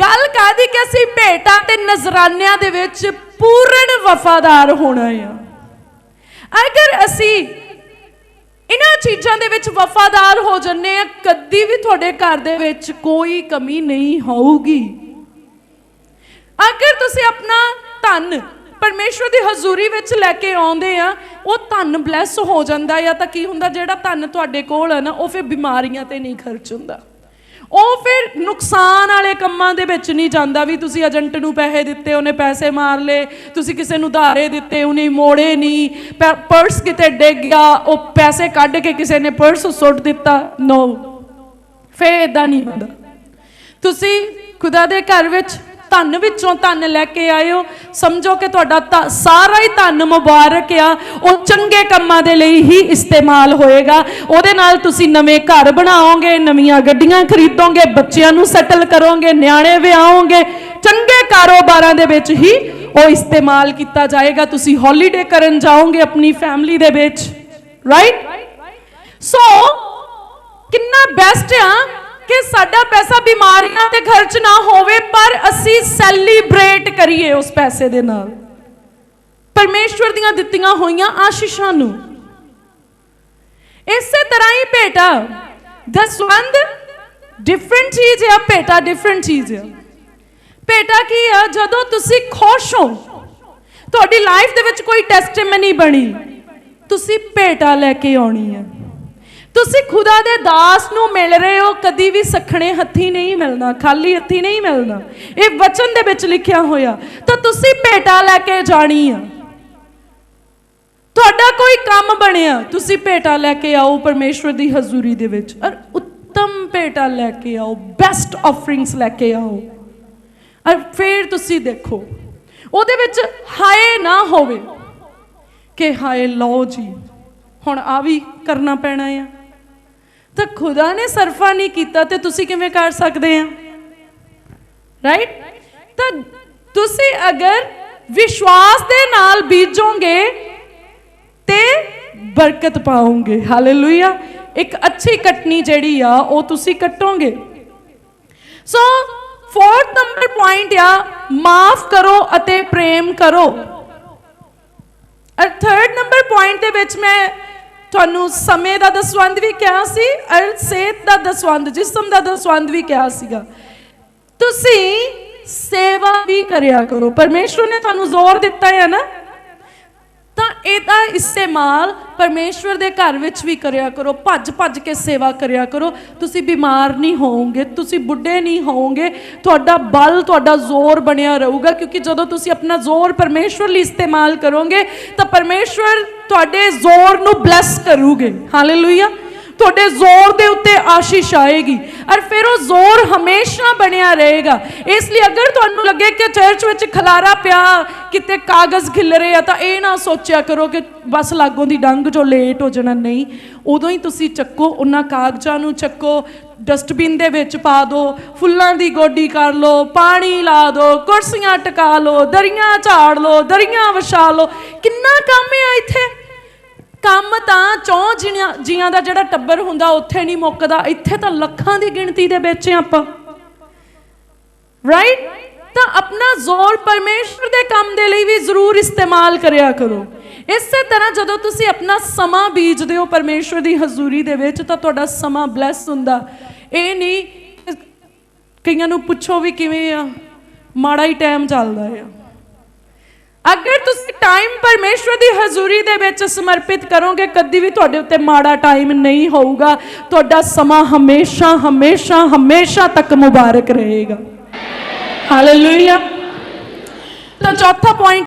ਗੱਲ ਕਾਦੀ ਕਿ ਅਸੀਂ ਭੇਟਾਂ ਤੇ ਨਜ਼ਰਾਨਿਆਂ ਦੇ ਵਿੱਚ ਪੂਰਨ ਵਫਾਦਾਰ ਹੋਣਾ ਆ। ਅਗਰ ਅਸੀਂ ਇਹਨਾਂ ਚੀਜ਼ਾਂ ਦੇ ਵਿੱਚ ਵਫਾਦਾਰ ਹੋ ਜੰਨੇ ਆ, ਕਦੀ ਵੀ ਤੁਹਾਡੇ ਘਰ ਦੇ ਵਿੱਚ ਕੋਈ ਕਮੀ ਨਹੀਂ ਹੋਊਗੀ। ਅਗਰ ਤੁਸੀਂ ਆਪਣਾ ਧਨ ਪਰਮੇਸ਼ਵਰ ਦੀ ਹਜ਼ੂਰੀ ਵਿੱਚ ਲੈ ਕੇ ਆਉਂਦੇ ਆ, ਉਹ ਧਨ ਬਲੈਸ ਹੋ ਜਾਂਦਾ ਜਾਂ ਤਾਂ ਕੀ ਹੁੰਦਾ, ਜਿਹੜਾ ਧਨ ਤੁਹਾਡੇ ਕੋਲ ਹੈ ਨਾ, ਉਹ ਫਿਰ ਬਿਮਾਰੀਆਂ ਤੇ ਨਹੀਂ ਖਰਚ ਹੁੰਦਾ। ਉਹ ਫਿਰ ਨੁਕਸਾਨ ਵਾਲੇ ਕੰਮਾਂ ਦੇ ਵਿੱਚ ਨਹੀਂ ਜਾਂਦਾ ਵੀ ਤੁਸੀਂ ਏਜੰਟ ਨੂੰ ਪੈਸੇ ਦਿੱਤੇ, ਉਹਨੇ ਪੈਸੇ ਮਾਰ ਲਏ, ਤੁਸੀਂ ਕਿਸੇ ਨੂੰ ਧਾਰੇ ਦਿੱਤੇ, ਉਹਨੇ ਮੋੜੇ ਨਹੀਂ ਪਰਸ ਕਿਤੇ ਡਿੱਗ ਗਿਆ, ਉਹ ਪੈਸੇ ਕੱਢ ਕੇ ਕਿਸੇ ਨੇ ਪਰਸ ਸੁੱਟ ਦਿੱਤਾ ਨੋ ਫੇਰ ਇਦਾਂ ਨਹੀਂ ਹੁੰਦਾ। ਤੁਸੀਂ ਖੁਦਾ ਦੇ ਘਰ ਵਿੱਚ ਧਨ ਵਿੱਚੋਂ ਧਨ ਲੈ ਕੇ ਆਇਓ। ਸਮਝੋ ਕਿ ਤੁਹਾਡਾ ਸਾਰਾ ਹੀ ਧਨ ਮੁਬਾਰਕ ਆ। ਉਹ ਚੰਗੇ ਕੰਮਾਂ ਦੇ ਲਈ ਹੀ ਇਸਤੇਮਾਲ ਹੋਏਗਾ। ਉਹਦੇ ਨਾਲ ਤੁਸੀਂ ਨਵੇਂ ਘਰ ਬਣਾਓਗੇ, ਨਵੀਆਂ ਗੱਡੀਆਂ ਖਰੀਦੋਗੇ, ਬੱਚਿਆਂ ਨੂੰ ਸੈਟਲ ਕਰੋਗੇ, ਨਿਆਣੇ ਵਿਆਹੋਗੇ। ਚੰਗੇ ਕਾਰੋਬਾਰਾਂ ਦੇ ਵਿੱਚ ਹੀ ਉਹ ਇਸਤੇਮਾਲ ਕੀਤਾ ਜਾਏਗਾ। ਤੁਸੀਂ ਹੌਲੀਡੇ ਕਰਨ ਜਾਓਗੇ ਆਪਣੀ ਫੈਮਿਲੀ ਦੇ ਵਿੱਚ। ਰਾਈਟ ਸੋ ਕਿੰਨਾ ਬੈਸਟ ਆ ਕਿ ਸਾਡਾ ਪੈਸਾ ਬਿਮਾਰੀਆਂ ਤੇ ਖਰਚ ਨਾ ਹੋਵੇ, ਪਰ ਅਸੀਂ ਸੈਲੀਬ੍ਰੇਟ ਕਰੀਏ ਉਸ ਪੈਸੇ ਦੇ ਨਾਲ। ਪਰਮੇਸ਼ਵਰ ਦੀਆਂ ਦਿੱਤੀਆਂ ਹੋਈਆਂ ਆਸ਼ੀਸ਼ਾਂ ਨੂੰ। ਇਸੇ ਤਰ੍ਹਾਂ ਹੀ ਭੇਟਾ। ਦਸਵੰਦ ਡਿਫਰੈਂਟ ਚੀਜ਼ ਆ, ਭੇਟਾ ਡਿਫਰੈਂਟ ਚੀਜ਼ ਆ। ਭੇਟਾ ਕੀ ਆ, ਜਦੋਂ ਤੁਸੀਂ ਖੁਸ਼ ਹੋ, ਤੁਹਾਡੀ ਲਾਈਫ ਦੇ ਵਿੱਚ ਕੋਈ ਟੈਸਟੀਮਨੀ ਬਣੀ, ਤੁਸੀਂ ਭੇਟਾ ਲੈ ਕੇ ਆਉਣੀ ਹੈ ਤੁਸੀਂ ਖੁਦਾ ਦੇ ਦਾਸ ਨੂੰ ਮਿਲ ਰਹੇ ਹੋ, ਕਦੀ ਵੀ ਸਖਣੇ ਹੱਥੀ ਨਹੀਂ ਮਿਲਣਾ, ਖਾਲੀ ਹੱਥੀ ਨਹੀਂ ਮਿਲਣਾ। ਇਹ ਵਚਨ ਦੇ ਵਿੱਚ ਲਿਖਿਆ ਹੋਇਆ। ਤਾਂ ਤੁਸੀਂ ਭੇਟਾ ਲੈ ਕੇ ਜਾਣੀ ਆ। ਤੁਹਾਡਾ ਕੋਈ ਕੰਮ ਬਣਿਆ, ਤੁਸੀਂ ਭੇਟਾ ਲੈ ਕੇ ਆਓ ਪਰਮੇਸ਼ਵਰ ਦੀ ਹਜ਼ੂਰੀ ਦੇ ਵਿੱਚ। ਔਰ ਉੱਤਮ ਭੇਟਾ ਲੈ ਕੇ ਆਓ ਬੈਸਟ ਆਫਰਿੰਗਸ ਲੈ ਕੇ ਆਓ। ਔਰ ਫਿਰ ਤੁਸੀਂ ਦੇਖੋ, ਉਹਦੇ ਵਿੱਚ ਹਾਏ ਨਾ ਹੋਵੇ। ਕਿ ਹਾਏ ਲਓ ਜੀ, ਹੁਣ ਆ ਵੀ ਕਰਨਾ ਪੈਣਾ ਆ। ਤਾਂ ਖੁਦਾ ਨੇ ਸਰਫਾ ਨਹੀਂ ਕੀਤਾ ਤੇ ਤੁਸੀਂ ਕਿਵੇਂ ਕਰ ਸਕਦੇ ਆ? ਰਾਈਟ ਤਾਂ ਤੁਸੀਂ ਅਗਰ ਵਿਸ਼ਵਾਸ ਦੇ ਨਾਲ ਬੀਜੋਗੇ ਤੇ ਬਰਕਤ ਪਾਓਗੇ। ਹਾਲੇਲੂਇਆ ਇੱਕ ਅੱਛੀ ਕਟਨੀ ਜਿਹੜੀ ਆ, ਉਹ ਤੁਸੀਂ ਕੱਟੋਗੇ। ਸੋ ਫੋਰਥ ਨੰਬਰ ਪੁਆਇੰਟ ਆ, ਮਾਫ ਕਰੋ ਅਤੇ ਪ੍ਰੇਮ ਕਰੋ। ਔਰ ਥਰਡ ਨੰਬਰ ਪੁਆਇੰਟ ਦੇ ਵਿੱਚ ਮੈਂ ਤੁਹਾਨੂੰ ਸਮੇਂ ਦਾ ਦਸਵੰਦ ਵੀ ਕਿਹਾ ਸੀ ਔਰ ਸਿਹਤ ਦਾ ਦਸਵੰਦ ਜਿਸਮ ਦਾ ਦਸਵੰਦ ਵੀ ਕਿਹਾ ਸੀਗਾ। ਤੁਸੀਂ ਸੇਵਾ ਵੀ ਕਰਿਆ ਕਰੋ। ਪਰਮੇਸ਼ਵਰ ਨੇ ਤੁਹਾਨੂੰ ਜ਼ੋਰ ਦਿੱਤਾ ਹੈ ਨਾ? ਤਾਂ ਇਹਦਾ ਇਸਤੇਮਾਲ ਪਰਮੇਸ਼ਵਰ ਦੇ ਘਰ ਵਿੱਚ ਵੀ ਕਰਿਆ ਕਰੋ। ਭੱਜ ਭੱਜ ਕੇ ਸੇਵਾ ਕਰਿਆ ਕਰੋ। ਤੁਸੀਂ ਬਿਮਾਰ ਨਹੀਂ ਹੋਵੋਗੇ, ਤੁਸੀਂ ਬੁੱਢੇ ਨਹੀਂ ਹੋਵੋਗੇ। ਤੁਹਾਡਾ ਬਲ, ਤੁਹਾਡਾ ਜ਼ੋਰ ਬਣਿਆ ਰਹੂਗਾ, ਕਿਉਂਕਿ ਜਦੋਂ ਤੁਸੀਂ ਆਪਣਾ ਜ਼ੋਰ ਪਰਮੇਸ਼ਵਰ ਲਈ ਇਸਤੇਮਾਲ ਕਰੋਗੇ, ਤਾਂ ਪਰਮੇਸ਼ਵਰ ਤੁਹਾਡੇ ਜ਼ੋਰ ਨੂੰ ਬਲੈਸ ਕਰੂਗੇ। ਹਾਲੇਲੂਇਆ ਤੁਹਾਡੇ ਜ਼ੋਰ ਦੇ ਉੱਤੇ ਆਸ਼ੀਸ਼ ਆਏਗੀ। ਔਰ ਫਿਰ ਉਹ ਜ਼ੋਰ ਹਮੇਸ਼ਾ ਬਣਿਆ ਰਹੇਗਾ। ਇਸ ਲਈ ਅਗਰ ਤੁਹਾਨੂੰ ਲੱਗੇ ਕਿ ਚਰਚ ਵਿੱਚ ਖਲਾਰਾ ਪਿਆ, ਕਿਤੇ ਕਾਗਜ਼ ਖਿਲ ਰਹੇ ਆ, ਤਾਂ ਇਹ ਨਾ ਸੋਚਿਆ ਕਰੋ ਕਿ ਬਸ ਲਾਗੋਂ ਦੀ ਡੰਗ ਜੋ ਲੇਟ ਹੋ ਜਾਣਾ। ਨਹੀਂ, ਉਦੋਂ ਹੀ ਤੁਸੀਂ ਚੱਕੋ, ਉਹਨਾਂ ਕਾਗਜ਼ਾਂ ਨੂੰ ਚੱਕੋ ਡਸਟਬਿਨ ਦੇ ਵਿੱਚ ਪਾ ਦਿਓ ਫੁੱਲਾਂ ਦੀ ਗੋਡੀ ਕਰ ਲਓ, ਪਾਣੀ ਲਾ ਦਿਓ ਕੁਰਸੀਆਂ ਟਿਕਾ ਲਓ, ਦਰੀਆਂ ਝਾੜ ਲਓ, ਦਰੀਆਂ ਵਿਛਾ ਲਓ। ਕਿੰਨਾ ਕੰਮ ਹੈ ਇੱਥੇ? ਕੰਮ ਤਾਂ ਚੌ ਜੀਆਂ ਦਾ ਜਿਹੜਾ ਟੱਬਰ ਹੁੰਦਾ, ਉੱਥੇ ਨਹੀਂ ਮੁੱਕਦਾ। ਇੱਥੇ ਤਾਂ ਲੱਖਾਂ ਦੀ ਗਿਣਤੀ ਦੇ ਵਿੱਚ ਆਪਾਂ। ਰਾਈਟ ਤਾਂ ਆਪਣਾ ਜ਼ੋਰ ਪਰਮੇਸ਼ਵਰ ਦੇ ਕੰਮ ਦੇ ਲਈ ਵੀ ਜ਼ਰੂਰ ਇਸਤੇਮਾਲ ਕਰਿਆ ਕਰੋ। ਇਸੇ ਤਰ੍ਹਾਂ ਜਦੋਂ ਤੁਸੀਂ ਆਪਣਾ ਸਮਾਂ ਬੀਜਦੇ ਹੋ ਪਰਮੇਸ਼ਵਰ ਦੀ ਹਜ਼ੂਰੀ ਦੇ ਵਿੱਚ, ਤਾਂ ਤੁਹਾਡਾ ਸਮਾਂ ਬਲੈਸ ਹੁੰਦਾ। ਇਹ ਨਹੀਂ, ਕਈਆਂ ਨੂੰ ਪੁੱਛੋ ਵੀ ਕਿਵੇਂ ਆ? ਮਾੜਾ ਹੀ ਟਾਈਮ ਚੱਲਦਾ ਆ। ਅਗਰ ਤੁਸੀਂ ਟਾਈਮ ਪਰਮੇਸ਼ਵਰ ਦੀ ਹਜ਼ੂਰੀ ਦੇ ਵਿੱਚ ਸਮਰਪਿਤ ਕਰੋਗੇ, ਕਦੀ ਵੀ ਤੁਹਾਡੇ ਉੱਤੇ ਮਾੜਾ ਟਾਈਮ ਨਹੀਂ ਹੋਊਗਾ। ਤੁਹਾਡਾ ਸਮਾਂ ਹਮੇਸ਼ਾ ਹਮੇਸ਼ਾ ਹਮੇਸ਼ਾ ਤੱਕ ਮੁਬਾਰਕ ਰਹੇਗਾ। ਹਾਲੇਲੂਇਆ ਤਾਂ ਚੌਥਾ ਪੁਆਇੰਟ